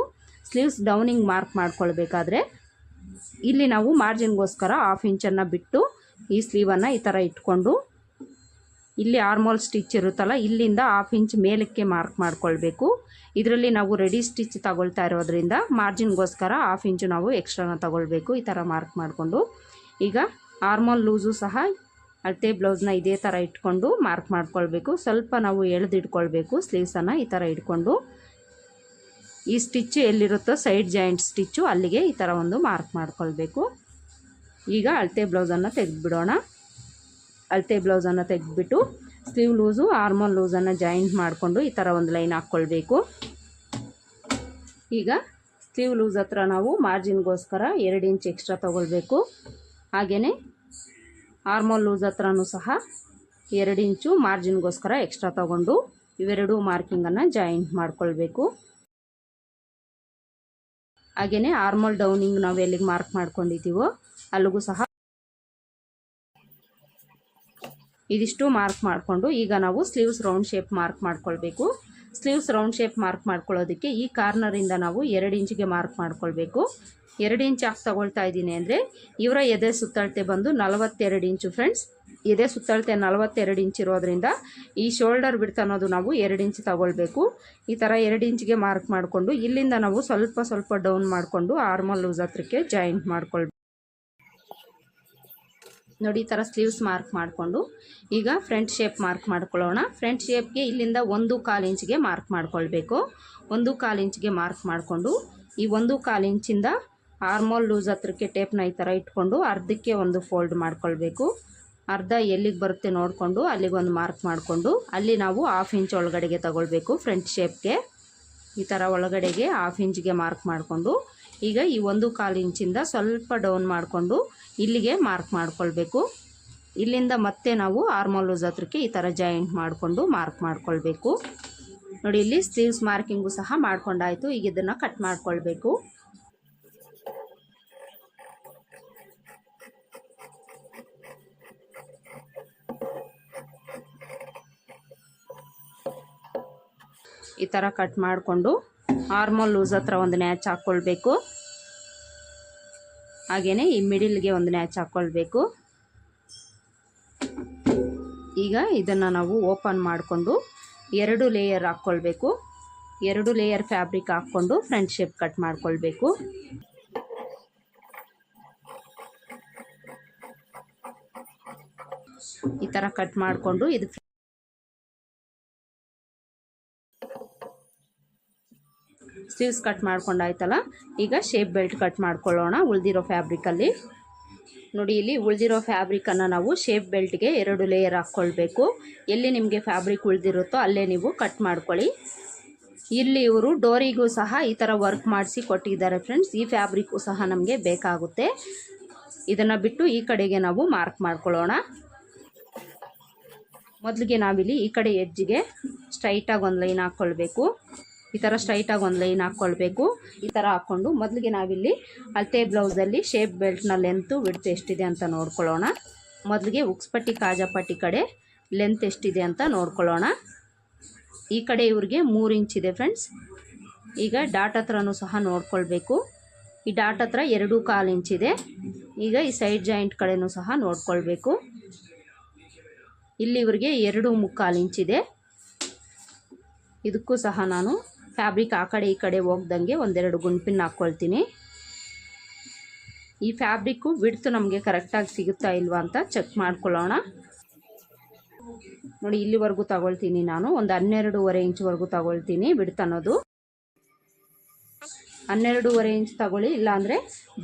ಸ್ಲೀವ್ಸ್ ಡೌನಿಂಗ್ ಮಾರ್ಕ್ ಮಾಡ್ಕೊಳ್ಬೇಕಾದ್ರೆ ಇಲ್ಲಿ ನಾವು ಮಾರ್ಜಿನ್ಗೋಸ್ಕರ ಹಾಫ್ ಇಂಚನ್ನು ಬಿಟ್ಟು ಈ ಸ್ಲೀವನ್ನು ಈ ಥರ ಇಟ್ಕೊಂಡು ಇಲ್ಲಿ ಆರ್ಮೋಲ್ ಸ್ಟಿಚ್ ಇರುತ್ತಲ್ಲ, ಇಲ್ಲಿಂದ ಹಾಫ್ ಇಂಚ್ ಮೇಲಕ್ಕೆ ಮಾರ್ಕ್ ಮಾಡ್ಕೊಳ್ಬೇಕು. ಇದರಲ್ಲಿ ನಾವು ರೆಡಿ ಸ್ಟಿಚ್ ತಗೊಳ್ತಾ ಇರೋದ್ರಿಂದ ಮಾರ್ಜಿನ್ಗೋಸ್ಕರ ಹಾಫ್ ಇಂಚು ನಾವು ಎಕ್ಸ್ಟ್ರಾನ ತಗೊಳ್ಬೇಕು, ಈ ಥರ ಮಾರ್ಕ್ ಮಾಡಿಕೊಂಡು. ಈಗ ಆರ್ಮೋಲ್ ಲೂಸು ಸಹ ಅಳತೆ ಬ್ಲೌಸ್ನ ಇದೇ ಥರ ಇಟ್ಕೊಂಡು ಮಾರ್ಕ್ ಮಾಡ್ಕೊಳ್ಬೇಕು. ಸ್ವಲ್ಪ ನಾವು ಎಳೆದಿಟ್ಕೊಳ್ಬೇಕು ಸ್ಲೀವ್ಸನ್ನು ಈ ಥರ ಇಟ್ಕೊಂಡು. ಈ ಸ್ಟಿಚ್ ಎಲ್ಲಿರುತ್ತೋ ಸೈಡ್ ಜಾಯಿಂಟ್ ಸ್ಟಿಚ್ಚು ಅಲ್ಲಿಗೆ ಈ ಥರ ಒಂದು ಮಾರ್ಕ್ ಮಾಡ್ಕೊಳ್ಬೇಕು. ಈಗ ಅಳತೆ ಬ್ಲೌಸನ್ನು ತೆಗೆದುಬಿಡೋಣ. ಅಳತೆ ಬ್ಲೌಸನ್ನು ತೆಗೆದುಬಿಟ್ಟು ಸ್ಲೀವ್ ಲೂಸು ಆರ್ಮೋಲ್ ಲೂಸನ್ನು ಜಾಯಿಂಟ್ ಮಾಡಿಕೊಂಡು ಈ ಥರ ಒಂದು ಲೈನ್ ಹಾಕ್ಕೊಳ್ಬೇಕು. ಈಗ ಸ್ಲೀವ್ ಲೂಸ್ ಹತ್ರ ನಾವು ಮಾರ್ಜಿನ್ಗೋಸ್ಕರ ಎರಡು ಇಂಚ್ ಎಕ್ಸ್ಟ್ರಾ ತೊಗೊಳ್ಬೇಕು. ಹಾಗೆಯೇ ಆರ್ಮೋಲ್ ಲೂಸ್ ಹತ್ರನೂ ಸಹ ಎರಡು ಇಂಚು ಮಾರ್ಜಿನ್ಗೋಸ್ಕರ ಎಕ್ಸ್ಟ್ರಾ ತಗೊಂಡು ಇವೆರಡೂ ಮಾರ್ಕಿಂಗನ್ನು ಜಾಯಿಂಟ್ ಮಾಡ್ಕೊಳ್ಬೇಕು. ಹಾಗೆಯೇ ಆರ್ಮೋಲ್ ಡೌನಿಂಗ್ ನಾವು ಎಲ್ಲಿಗೆ ಮಾರ್ಕ್ ಮಾಡ್ಕೊಂಡಿದ್ದೀವೋ ಅಲ್ಲಿಗೂ ಸಹ ಇದಿಷ್ಟು ಮಾರ್ಕ್ ಮಾಡಿಕೊಂಡು ಈಗ ನಾವು ಸ್ಲೀವ್ಸ್ ರೌಂಡ್ ಶೇಪ್ ಮಾರ್ಕ್ ಮಾಡ್ಕೊಳ್ಬೇಕು. ಸ್ಲೀವ್ಸ್ ರೌಂಡ್ ಶೇಪ್ ಮಾರ್ಕ್ ಮಾಡ್ಕೊಳ್ಳೋದಕ್ಕೆ ಈ ಕಾರ್ನರಿಂದ ನಾವು ಎರಡು ಇಂಚಿಗೆ ಮಾರ್ಕ್ ಮಾಡ್ಕೊಳ್ಬೇಕು. ಎರಡು ಇಂಚ್ ಹಾಕಿ ತಗೊಳ್ತಾ ಇದ್ದೀನಿ ಅಂದರೆ ಇವರ ಎದೆ ಸುತ್ತಳತೆ ಬಂದು ನಲವತ್ತೆರಡು ಇಂಚು ಫ್ರೆಂಡ್ಸ್ ಎದೆ ಸುತ್ತಳತೆ ನಲವತ್ತೆರಡು ಇಂಚ್ ಇರೋದ್ರಿಂದ ಈ ಶೋಲ್ಡರ್ ಬಿಡ್ತ ಅನ್ನೋದು ನಾವು ಎರಡು ಇಂಚ್ ತಗೊಳ್ಬೇಕು. ಈ ಥರ ಎರಡು ಇಂಚಿಗೆ ಮಾರ್ಕ್ ಮಾಡಿಕೊಂಡು ಇಲ್ಲಿಂದ ನಾವು ಸ್ವಲ್ಪ ಸ್ವಲ್ಪ ಡೌನ್ ಮಾಡಿಕೊಂಡು ಆರ್ಮಲ್ ಲೂಸ್ ಹತ್ರಕ್ಕೆ ಜಾಯಿಂಟ್ ಮಾಡ್ಕೊಳ್ಬೇಕು. ನೋಡಿ, ಈ ಥರ ಸ್ಲೀವ್ಸ್ ಮಾರ್ಕ್ ಮಾಡಿಕೊಂಡು ಈಗ ಫ್ರಂಟ್ ಶೇಪ್ ಮಾರ್ಕ್ ಮಾಡ್ಕೊಳ್ಳೋಣ. ಫ್ರಂಟ್ ಶೇಪ್ಗೆ ಇಲ್ಲಿಂದ ಒಂದು ಕಾಲು ಇಂಚ್ಗೆ ಮಾರ್ಕ್ ಮಾಡ್ಕೊಳ್ಬೇಕು. ಒಂದು ಕಾಲು ಇಂಚಿಗೆ ಮಾರ್ಕ್ ಮಾಡಿಕೊಂಡು ಈ ಒಂದು ಕಾಲು ಇಂಚಿಂದ ಆರ್ಮೋಲ್ ಲೂಸ್ ಹತ್ರಕ್ಕೆ ಟೇಪ್ನ ಈ ಥರ ಇಟ್ಕೊಂಡು ಅರ್ಧಕ್ಕೆ ಒಂದು ಫೋಲ್ಡ್ ಮಾಡ್ಕೊಳ್ಬೇಕು. ಅರ್ಧ ಎಲ್ಲಿಗೆ ಬರುತ್ತೆ ನೋಡಿಕೊಂಡು ಅಲ್ಲಿಗೆ ಒಂದು ಮಾರ್ಕ್ ಮಾಡಿಕೊಂಡು ಅಲ್ಲಿ ನಾವು ಹಾಫ್ ಇಂಚ್ ಒಳಗಡೆಗೆ ತಗೊಳ್ಬೇಕು ಫ್ರಂಟ್ ಶೇಪ್ಗೆ ಈ ಥರ ಒಳಗಡೆಗೆ ಹಾಫ್ ಇಂಚಿಗೆ ಮಾರ್ಕ್ ಮಾಡಿಕೊಂಡು ಈಗ ಈ ಒಂದು ಕಾಲು ಇಂಚಿಂದ ಸ್ವಲ್ಪ ಡೌನ್ ಮಾಡಿಕೊಂಡು ಇಲ್ಲಿಗೆ ಮಾರ್ಕ್ ಮಾಡಿಕೊಳ್ಬೇಕು. ಇಲ್ಲಿಂದ ಮತ್ತೆ ನಾವು ಆರ್ಮಲ್ ಲೂಸ್ ಹತ್ರಕ್ಕೆ ಈ ಥರ ಜಾಯಿಂಟ್ ಮಾಡಿಕೊಂಡು ಮಾರ್ಕ್ ಮಾಡಿಕೊಳ್ಬೇಕು. ನೋಡಿ ಇಲ್ಲಿ ಸ್ಲೀವ್ಸ್ ಮಾರ್ಕಿಂಗು ಸಹ ಮಾಡ್ಕೊಂಡಾಯಿತು. ಈಗ ಇದನ್ನು ಕಟ್ ಮಾಡ್ಕೊಳ್ಬೇಕು. ಈ ಥರ ಕಟ್ ಮಾಡಿಕೊಂಡು ಆರ್ಮಲ್ ಲೂಸ್ ಹತ್ರ ಒಂದು ನ್ಯಾಚ್ ಹಾಕ್ಕೊಳ್ಬೇಕು ಹಾಗೆಯೇ ಈ ಮಿಡಿಲ್ಗೆ ಒಂದು ನ್ಯಾಚ್ ಹಾಕ್ಕೊಳ್ಬೇಕು ಈಗ ಇದನ್ನು ನಾವು ಓಪನ್ ಮಾಡಿಕೊಂಡು ಎರಡು ಲೇಯರ್ ಹಾಕ್ಕೊಳ್ಬೇಕು ಎರಡು ಲೇಯರ್ ಫ್ಯಾಬ್ರಿಕ್ ಹಾಕ್ಕೊಂಡು ಫ್ರಂಟ್ ಶೇಪ್ ಕಟ್ ಮಾಡ್ಕೊಳ್ಬೇಕು. ಈ ಥರ ಕಟ್ ಮಾಡಿಕೊಂಡು ಇದು ಸ್ಲೀವ್ಸ್ ಕಟ್ ಮಾಡ್ಕೊಂಡಾಯ್ತಲ್ಲ ಈಗ ಶೇಪ್ ಬೆಲ್ಟ್ ಕಟ್ ಮಾಡ್ಕೊಳ್ಳೋಣ ಉಳಿದಿರೋ ಫ್ಯಾಬ್ರಿಕಲ್ಲಿ ನೋಡಿ, ಇಲ್ಲಿ ಉಳಿದಿರೋ ಫ್ಯಾಬ್ರಿಕನ್ನು ನಾವು ಶೇಪ್ ಬೆಲ್ಟ್ಗೆ ಎರಡು ಲೇಯರ್ ಹಾಕ್ಕೊಳ್ಬೇಕು. ಎಲ್ಲಿ ನಿಮಗೆ ಫ್ಯಾಬ್ರಿಕ್ ಉಳಿದಿರುತ್ತೋ ಅಲ್ಲೇ ನೀವು ಕಟ್ ಮಾಡ್ಕೊಳ್ಳಿ. ಇಲ್ಲಿ ಇವರು ಡೋರಿಗೂ ಸಹ ಈ ಥರ ವರ್ಕ್ ಮಾಡಿಸಿ ಕೊಟ್ಟಿದ್ದಾರೆ ಫ್ರೆಂಡ್ಸ್ ಈ ಫ್ಯಾಬ್ರಿಕ್ಕು ಸಹ ನಮಗೆ ಬೇಕಾಗುತ್ತೆ. ಇದನ್ನು ಬಿಟ್ಟು ಈ ಕಡೆಗೆ ನಾವು ಮಾರ್ಕ್ ಮಾಡ್ಕೊಳ್ಳೋಣ. ಮೊದಲಿಗೆ ನಾವಿಲ್ಲಿ ಈ ಕಡೆ ಎಜ್ಜಿಗೆ ಸ್ಟ್ರೈಟಾಗಿ ಒಂದು ಲೈನ್ ಹಾಕ್ಕೊಳ್ಬೇಕು. ಈ ಥರ ಸ್ಟ್ರೈಟಾಗಿ ಒಂದು ಲೈನ್ ಹಾಕ್ಕೊಳ್ಬೇಕು ಈ ಥರ ಹಾಕ್ಕೊಂಡು ಮೊದಲಿಗೆ ನಾವಿಲ್ಲಿ ಅಳತೆ ಬ್ಲೌಸಲ್ಲಿ ಶೇಪ್ ಬೆಲ್ಟ್ನ ಲೆಂತು ವಿಡ್ತ್ ಎಷ್ಟಿದೆ ಅಂತ ನೋಡ್ಕೊಳ್ಳೋಣ. ಮೊದಲಿಗೆ ಉಕ್ಸ್ಪಟ್ಟಿ ಕಾಜಾಪಟ್ಟಿ ಕಡೆ ಲೆಂತ್ ಎಷ್ಟಿದೆ ಅಂತ ನೋಡ್ಕೊಳ್ಳೋಣ. ಈ ಕಡೆ ಇವ್ರಿಗೆ ಮೂರು ಇಂಚಿದೆ ಫ್ರೆಂಡ್ಸ್ ಈಗ ಡಾಟ್ ಹತ್ರನೂ ಸಹ ನೋಡ್ಕೊಳ್ಬೇಕು. ಈ ಡಾಟ್ ಹತ್ರ ಎರಡು ಕಾಲು ಇಂಚಿದೆ ಈಗ ಈ ಸೈಡ್ ಜಾಯಿಂಟ್ ಕಡೆನೂ ಸಹ ನೋಡ್ಕೊಳ್ಬೇಕು. ಇಲ್ಲಿ ಇವ್ರಿಗೆ ಎರಡು ಮುಕ್ಕಾಲು ಇಂಚಿದೆ ಇದಕ್ಕೂ ಸಹ ನಾನು ಫ್ಯಾಬ್ರಿಕ್ ಆ ಕಡೆ ಈ ಕಡೆ ಹೋಗ್ದಂಗೆ ಒಂದೆರಡು ಗುಂಪಿನ ಹಾಕ್ಕೊಳ್ತೀನಿ ಈ ಫ್ಯಾಬ್ರಿಕ್ಕು ಬಿಡ್ತು ನಮಗೆ ಕರೆಕ್ಟಾಗಿ ಸಿಗುತ್ತಾ ಇಲ್ವಾ ಅಂತ ಚೆಕ್ ಮಾಡ್ಕೊಳ್ಳೋಣ. ನೋಡಿ, ಇಲ್ಲಿವರೆಗೂ ತಗೊಳ್ತೀನಿ ನಾನು. ಒಂದು ಹನ್ನೆರಡೂವರೆ ಇಂಚ್ವರೆಗೂ ತಗೊಳ್ತೀನಿ ಬಿಡ್ತನ್ನೋದು ಹನ್ನೆರಡೂವರೆ ಇಂಚ್ ತಗೊಳ್ಳಿ, ಇಲ್ಲಾಂದರೆ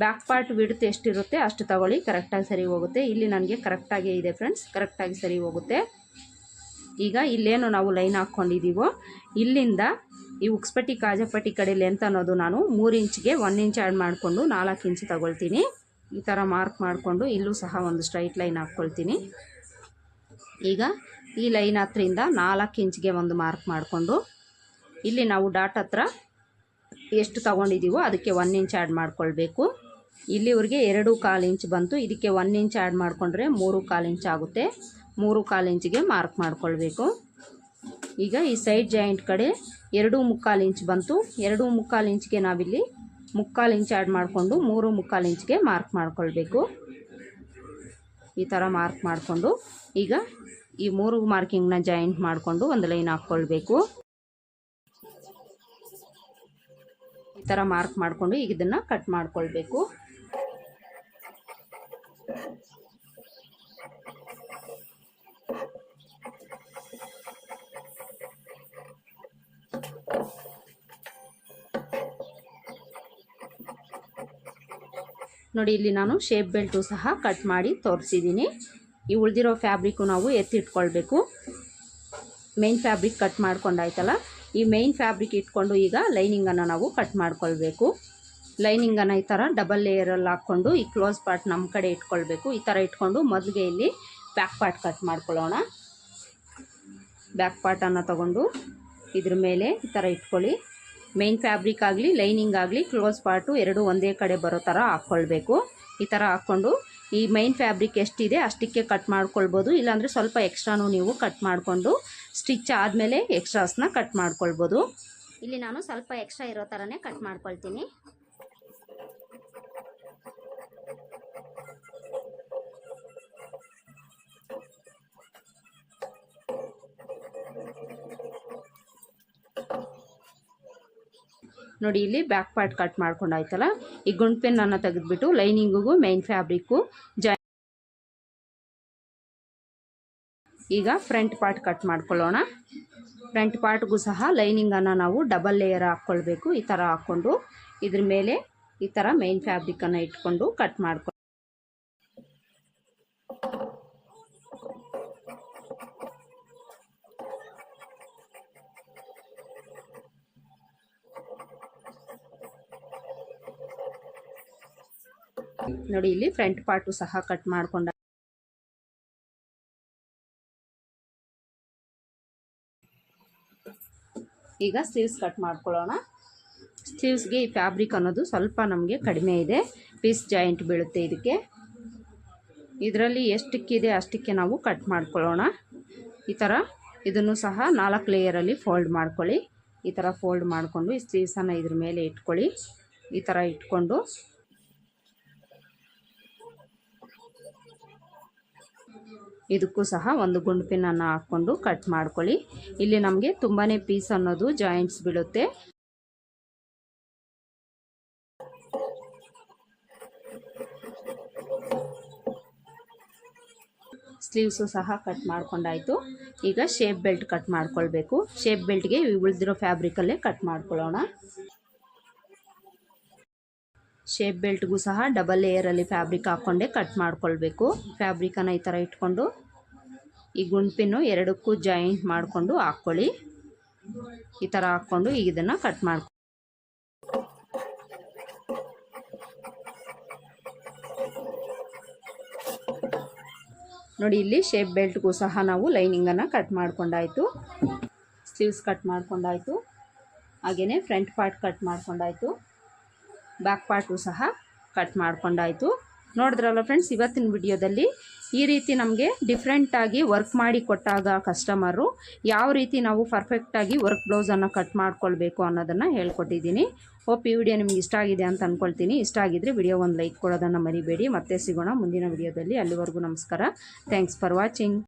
ಬ್ಯಾಕ್ ಪಾರ್ಟ್ ವಿಡ್ತ್ ಎಷ್ಟಿರುತ್ತೆ ಅಷ್ಟು ತಗೊಳ್ಳಿ, ಕರೆಕ್ಟಾಗಿ ಸರಿ ಹೋಗುತ್ತೆ. ಇಲ್ಲಿ ನನಗೆ ಕರೆಕ್ಟಾಗೇ ಇದೆ ಫ್ರೆಂಡ್ಸ್, ಕರೆಕ್ಟಾಗಿ ಸರಿ ಹೋಗುತ್ತೆ. ಈಗ ಇಲ್ಲೇನು ನಾವು ಲೈನ್ ಹಾಕ್ಕೊಂಡಿದ್ದೀವೋ ಇಲ್ಲಿಂದ ಈ ಉಕ್ಸ್ಪಟ್ಟಿ ಕಾಜಪಟ್ಟಿ ಕಡೆ ಲೆಂತ್ ಅನ್ನೋದು ನಾನು ಮೂರು ಇಂಚ್ಗೆ ಒನ್ ಇಂಚ್ ಆ್ಯಡ್ ಮಾಡಿಕೊಂಡು ನಾಲ್ಕು ಇಂಚ್ ತಗೊಳ್ತೀನಿ. ಈ ಥರ ಮಾರ್ಕ್ ಮಾಡಿಕೊಂಡು ಇಲ್ಲೂ ಸಹ ಒಂದು ಸ್ಟ್ರೈಟ್ ಲೈನ್ ಹಾಕ್ಕೊಳ್ತೀನಿ. ಈಗ ಈ ಲೈನ್ ಹತ್ರಿಂದ ನಾಲ್ಕು ಇಂಚ್ಗೆ ಒಂದು ಮಾರ್ಕ್ ಮಾಡಿಕೊಂಡು ಇಲ್ಲಿ ನಾವು ಡಾಟ್ ಹತ್ರ ಎಷ್ಟು ತಗೊಂಡಿದ್ದೀವೋ ಅದಕ್ಕೆ ಒನ್ ಇಂಚ್ ಆ್ಯಡ್ ಮಾಡ್ಕೊಳ್ಬೇಕು. ಇಲ್ಲಿವ್ರಿಗೆ ಎರಡು ಕಾಲು ಇಂಚ್ ಬಂತು. ಇದಕ್ಕೆ ಒನ್ ಇಂಚ್ ಆ್ಯಡ್ ಮಾಡಿಕೊಂಡ್ರೆ ಮೂರು ಕಾಲು ಇಂಚ್ ಆಗುತ್ತೆ. ಮೂರು ಕಾಲು ಇಂಚಿಗೆ ಮಾರ್ಕ್ ಮಾಡ್ಕೊಳ್ಬೇಕು. ಈಗ ಈ ಸೈಡ್ ಜಾಯಿಂಟ್ ಕಡೆ ಎರಡು ಮುಕ್ಕಾಲು ಇಂಚ್ ಬಂತು. ಎರಡು ಮುಕ್ಕಾಲು ಇಂಚ್ಗೆ ನಾವಿಲ್ಲಿ ಮುಕ್ಕಾಲು ಇಂಚ್ ಆ್ಯಡ್ ಮಾಡಿಕೊಂಡು ಮೂರು ಮುಕ್ಕಾಲು ಇಂಚ್ಗೆ ಮಾರ್ಕ್ ಮಾಡ್ಕೊಳ್ಬೇಕು. ಈ ಥರ ಮಾರ್ಕ್ ಮಾಡಿಕೊಂಡು ಈಗ ಈ ಮೂರು ಮಾರ್ಕಿಂಗ್ನ ಜಾಯಿಂಟ್ ಮಾಡಿಕೊಂಡು ಒಂದು ಲೈನ್ ಹಾಕ್ಕೊಳ್ಬೇಕು ಈ ಥರ ಮಾರ್ಕ್ ಮಾಡಿಕೊಂಡು ಈಗ ಇದನ್ನು ಕಟ್ ಮಾಡ್ಕೊಳ್ಬೇಕು. ನೋಡಿ, ಇಲ್ಲಿ ನಾನು ಶೇಪ್ ಬೆಲ್ಟು ಸಹ ಕಟ್ ಮಾಡಿ ತೋರಿಸಿದ್ದೀನಿ ಈ ಉಳಿದಿರೋ ಫ್ಯಾಬ್ರಿಕ್ಕು ನಾವು ಎತ್ತಿಟ್ಕೊಳ್ಬೇಕು. ಮೇನ್ ಫ್ಯಾಬ್ರಿಕ್ ಕಟ್ ಮಾಡ್ಕೊಂಡಾಯ್ತಲ್ಲ? ಈ ಮೇನ್ ಫ್ಯಾಬ್ರಿಕ್ ಇಟ್ಕೊಂಡು ಈಗ ಲೈನಿಂಗನ್ನು ನಾವು ಕಟ್ ಮಾಡ್ಕೊಳ್ಬೇಕು. ಲೈನಿಂಗನ್ನು ಈ ಥರ ಡಬಲ್ ಲೇಯರಲ್ಲಿ ಹಾಕ್ಕೊಂಡು ಈ ಕ್ಲೋಸ್ ಪಾರ್ಟ್ ನಮ್ಮ ಕಡೆ ಇಟ್ಕೊಳ್ಬೇಕು. ಈ ಥರ ಇಟ್ಕೊಂಡು ಮೊದಲಿಗೆ ಇಲ್ಲಿ ಬ್ಯಾಕ್ ಪಾರ್ಟ್ ಕಟ್ ಮಾಡ್ಕೊಳ್ಳೋಣ. ಬ್ಯಾಕ್ ಪಾರ್ಟನ್ನು ತಗೊಂಡು ಇದ್ರ ಮೇಲೆ ಈ ಥರ ಇಟ್ಕೊಳ್ಳಿ. ಮೇನ್ ಫ್ಯಾಬ್ರಿಕ್ ಆಗಲಿ ಲೈನಿಂಗ್ ಆಗಲಿ ಕ್ಲೋಸ್ ಪಾರ್ಟು ಎರಡು ಒಂದೇ ಕಡೆ ಬರೋ ಥರ ಹಾಕ್ಕೊಳ್ಬೇಕು ಈ ಥರ ಹಾಕ್ಕೊಂಡು ಈ ಮೈನ್ ಫ್ಯಾಬ್ರಿಕ್ ಎಷ್ಟಿದೆ ಅಷ್ಟಕ್ಕೆ ಕಟ್ ಮಾಡ್ಕೊಳ್ಬೋದು. ಇಲ್ಲಾಂದರೆ ಸ್ವಲ್ಪ ಎಕ್ಸ್ಟ್ರಾನು ನೀವು ಕಟ್ ಮಾಡಿಕೊಂಡು ಸ್ಟಿಚ್ ಆದಮೇಲೆ ಎಕ್ಸ್ಟ್ರಾಸ್ನ ಕಟ್ ಮಾಡ್ಕೊಳ್ಬೋದು. ಇಲ್ಲಿ ನಾನು ಸ್ವಲ್ಪ ಎಕ್ಸ್ಟ್ರಾ ಇರೋ ಥರನೇ ಕಟ್ ಮಾಡ್ಕೊಳ್ತೀನಿ. ನೋಡಿ ಇಲ್ಲಿ ಬ್ಯಾಕ್ ಪಾರ್ಟ್ ಕಟ್ ಮಾಡ್ಕೊಂಡಾಯ್ತಲ್ಲ ಈ ಗುಂಡ್ ತೆಗೆದುಬಿಟ್ಟು ಲೈನಿಂಗಿಗೂ ಮೈನ್ ಫ್ಯಾಬ್ರಿಕ್ಕು ಜಾಯ್ ಈಗ ಫ್ರಂಟ್ ಪಾರ್ಟ್ ಕಟ್ ಮಾಡ್ಕೊಳ್ಳೋಣ. ಫ್ರಂಟ್ ಪಾರ್ಟ್ಗೂ ಸಹ ಲೈನಿಂಗನ್ನು ನಾವು ಡಬಲ್ ಲೇಯರ್ ಹಾಕ್ಕೊಳ್ಬೇಕು. ಈ ಥರ ಹಾಕ್ಕೊಂಡು ಇದ್ರ ಮೇಲೆ ಈ ಥರ ಮೈನ್ ಫ್ಯಾಬ್ರಿಕನ್ನು ಇಟ್ಕೊಂಡು ಕಟ್ ಮಾಡ್ಕೊ ನೋಡಿ, ಇಲ್ಲಿ ಫ್ರಂಟ್ ಪಾರ್ಟು ಸಹ ಕಟ್ ಮಾಡ್ಕೊಂಡ ಈಗ ಸ್ಲೀವ್ಸ್ ಕಟ್ ಮಾಡ್ಕೊಳ್ಳೋಣ. ಸ್ಲೀವ್ಸ್ಗೆ ಈ ಫ್ಯಾಬ್ರಿಕ್ ಅನ್ನೋದು ಸ್ವಲ್ಪ ನಮಗೆ ಕಡಿಮೆ ಇದೆ. ಪೀಸ್ ಜಾಯಿಂಟ್ ಬೀಳುತ್ತೆ ಇದಕ್ಕೆ. ಇದರಲ್ಲಿ ಎಷ್ಟಕ್ಕಿದೆ ಅಷ್ಟಕ್ಕೆ ನಾವು ಕಟ್ ಮಾಡ್ಕೊಳ್ಳೋಣ. ಈ ಥರ ಇದನ್ನು ಸಹ ನಾಲ್ಕು ಲೇಯರಲ್ಲಿ ಫೋಲ್ಡ್ ಮಾಡ್ಕೊಳ್ಳಿ. ಈ ಥರ ಫೋಲ್ಡ್ ಮಾಡಿಕೊಂಡು ಈ ಸ್ಲೀವ್ಸನ್ನು ಇದ್ರ ಮೇಲೆ ಇಟ್ಕೊಳ್ಳಿ. ಈ ಥರ ಇಟ್ಕೊಂಡು ಇದಕ್ಕೂ ಸಹ ಒಂದು ಗುಂಡು ಪಿನ್ನನ್ನು ಹಾಕ್ಕೊಂಡು ಕಟ್ ಮಾಡ್ಕೊಳ್ಳಿ. ಇಲ್ಲಿ ನಮಗೆ ತುಂಬಾ ಪೀಸ್ ಅನ್ನೋದು ಜಾಯಿಂಟ್ಸ್ ಬೀಳುತ್ತೆ. ಸ್ಲೀವ್ಸು ಸಹ ಕಟ್ ಮಾಡ್ಕೊಂಡಾಯಿತು. ಈಗ ಶೇಪ್ ಬೆಲ್ಟ್ ಕಟ್ ಮಾಡ್ಕೊಳ್ಬೇಕು. ಶೇಪ್ ಬೆಲ್ಟ್ಗೆ ಉಳಿದಿರೋ ಫ್ಯಾಬ್ರಿಕಲ್ಲೇ ಕಟ್ ಮಾಡ್ಕೊಳ್ಳೋಣ. ಶೇಪ್ ಬೆಲ್ಟ್ಗೂ ಸಹ ಡಬಲ್ ಲೇಯರಲ್ಲಿ ಫ್ಯಾಬ್ರಿಕ್ ಹಾಕ್ಕೊಂಡೆ ಕಟ್ ಮಾಡ್ಕೊಳ್ಬೇಕು. ಫ್ಯಾಬ್ರಿಕನ್ನು ಈ ಥರ ಇಟ್ಕೊಂಡು ಈ ಗುಂಡ್ಪಿನ್ನು ಎರಡಕ್ಕೂ ಜಾಯಿಂಟ್ ಮಾಡಿಕೊಂಡು ಹಾಕ್ಕೊಳ್ಳಿ. ಈ ಥರ ಹಾಕ್ಕೊಂಡು ಈಗ ಇದನ್ನು ಕಟ್ ಮಾಡ್ಕೊ ನೋಡಿ ಇಲ್ಲಿ ಶೇಪ್ ಬೆಲ್ಟ್ಗೂ ಸಹ ನಾವು ಲೈನಿಂಗನ್ನು ಕಟ್ ಮಾಡ್ಕೊಂಡಾಯಿತು. ಸ್ಲೀವ್ಸ್ ಕಟ್ ಮಾಡ್ಕೊಂಡಾಯಿತು. ಹಾಗೆಯೇ ಫ್ರಂಟ್ ಪಾರ್ಟ್ ಕಟ್ ಮಾಡ್ಕೊಂಡಾಯಿತು. ಬ್ಯಾಕ್ ಪಾರ್ಟು ಸಹ ಕಟ್ ಮಾಡ್ಕೊಂಡಾಯಿತು. ನೋಡಿದ್ರಲ್ಲ ಫ್ರೆಂಡ್ಸ್ ಇವತ್ತಿನ ವಿಡಿಯೋದಲ್ಲಿ ಈ ರೀತಿ ನಮಗೆ ಡಿಫ್ರೆಂಟಾಗಿ ವರ್ಕ್ ಮಾಡಿ ಕೊಟ್ಟಾಗ ಕಸ್ಟಮರು ಯಾವ ರೀತಿ ನಾವು ಪರ್ಫೆಕ್ಟಾಗಿ ವರ್ಕ್ ಬ್ಲೌಸನ್ನು ಕಟ್ ಮಾಡ್ಕೊಳ್ಬೇಕು ಅನ್ನೋದನ್ನು ಹೇಳ್ಕೊಟ್ಟಿದ್ದೀನಿ. ಹೋಪ್ ಈ ವಿಡಿಯೋ ನಿಮ್ಗೆ ಇಷ್ಟ ಆಗಿದೆ ಅಂತ ಅಂದ್ಕೊಳ್ತೀನಿ ಇಷ್ಟ ಆಗಿದ್ದರೆ ವಿಡಿಯೋ ಒಂದು ಲೈಕ್ ಕೊಡೋದನ್ನು ಮರಿಬೇಡಿ. ಮತ್ತೆ ಸಿಗೋಣ ಮುಂದಿನ ವಿಡಿಯೋದಲ್ಲಿ. ಅಲ್ಲಿವರೆಗೂ ನಮಸ್ಕಾರ. Thanks for watching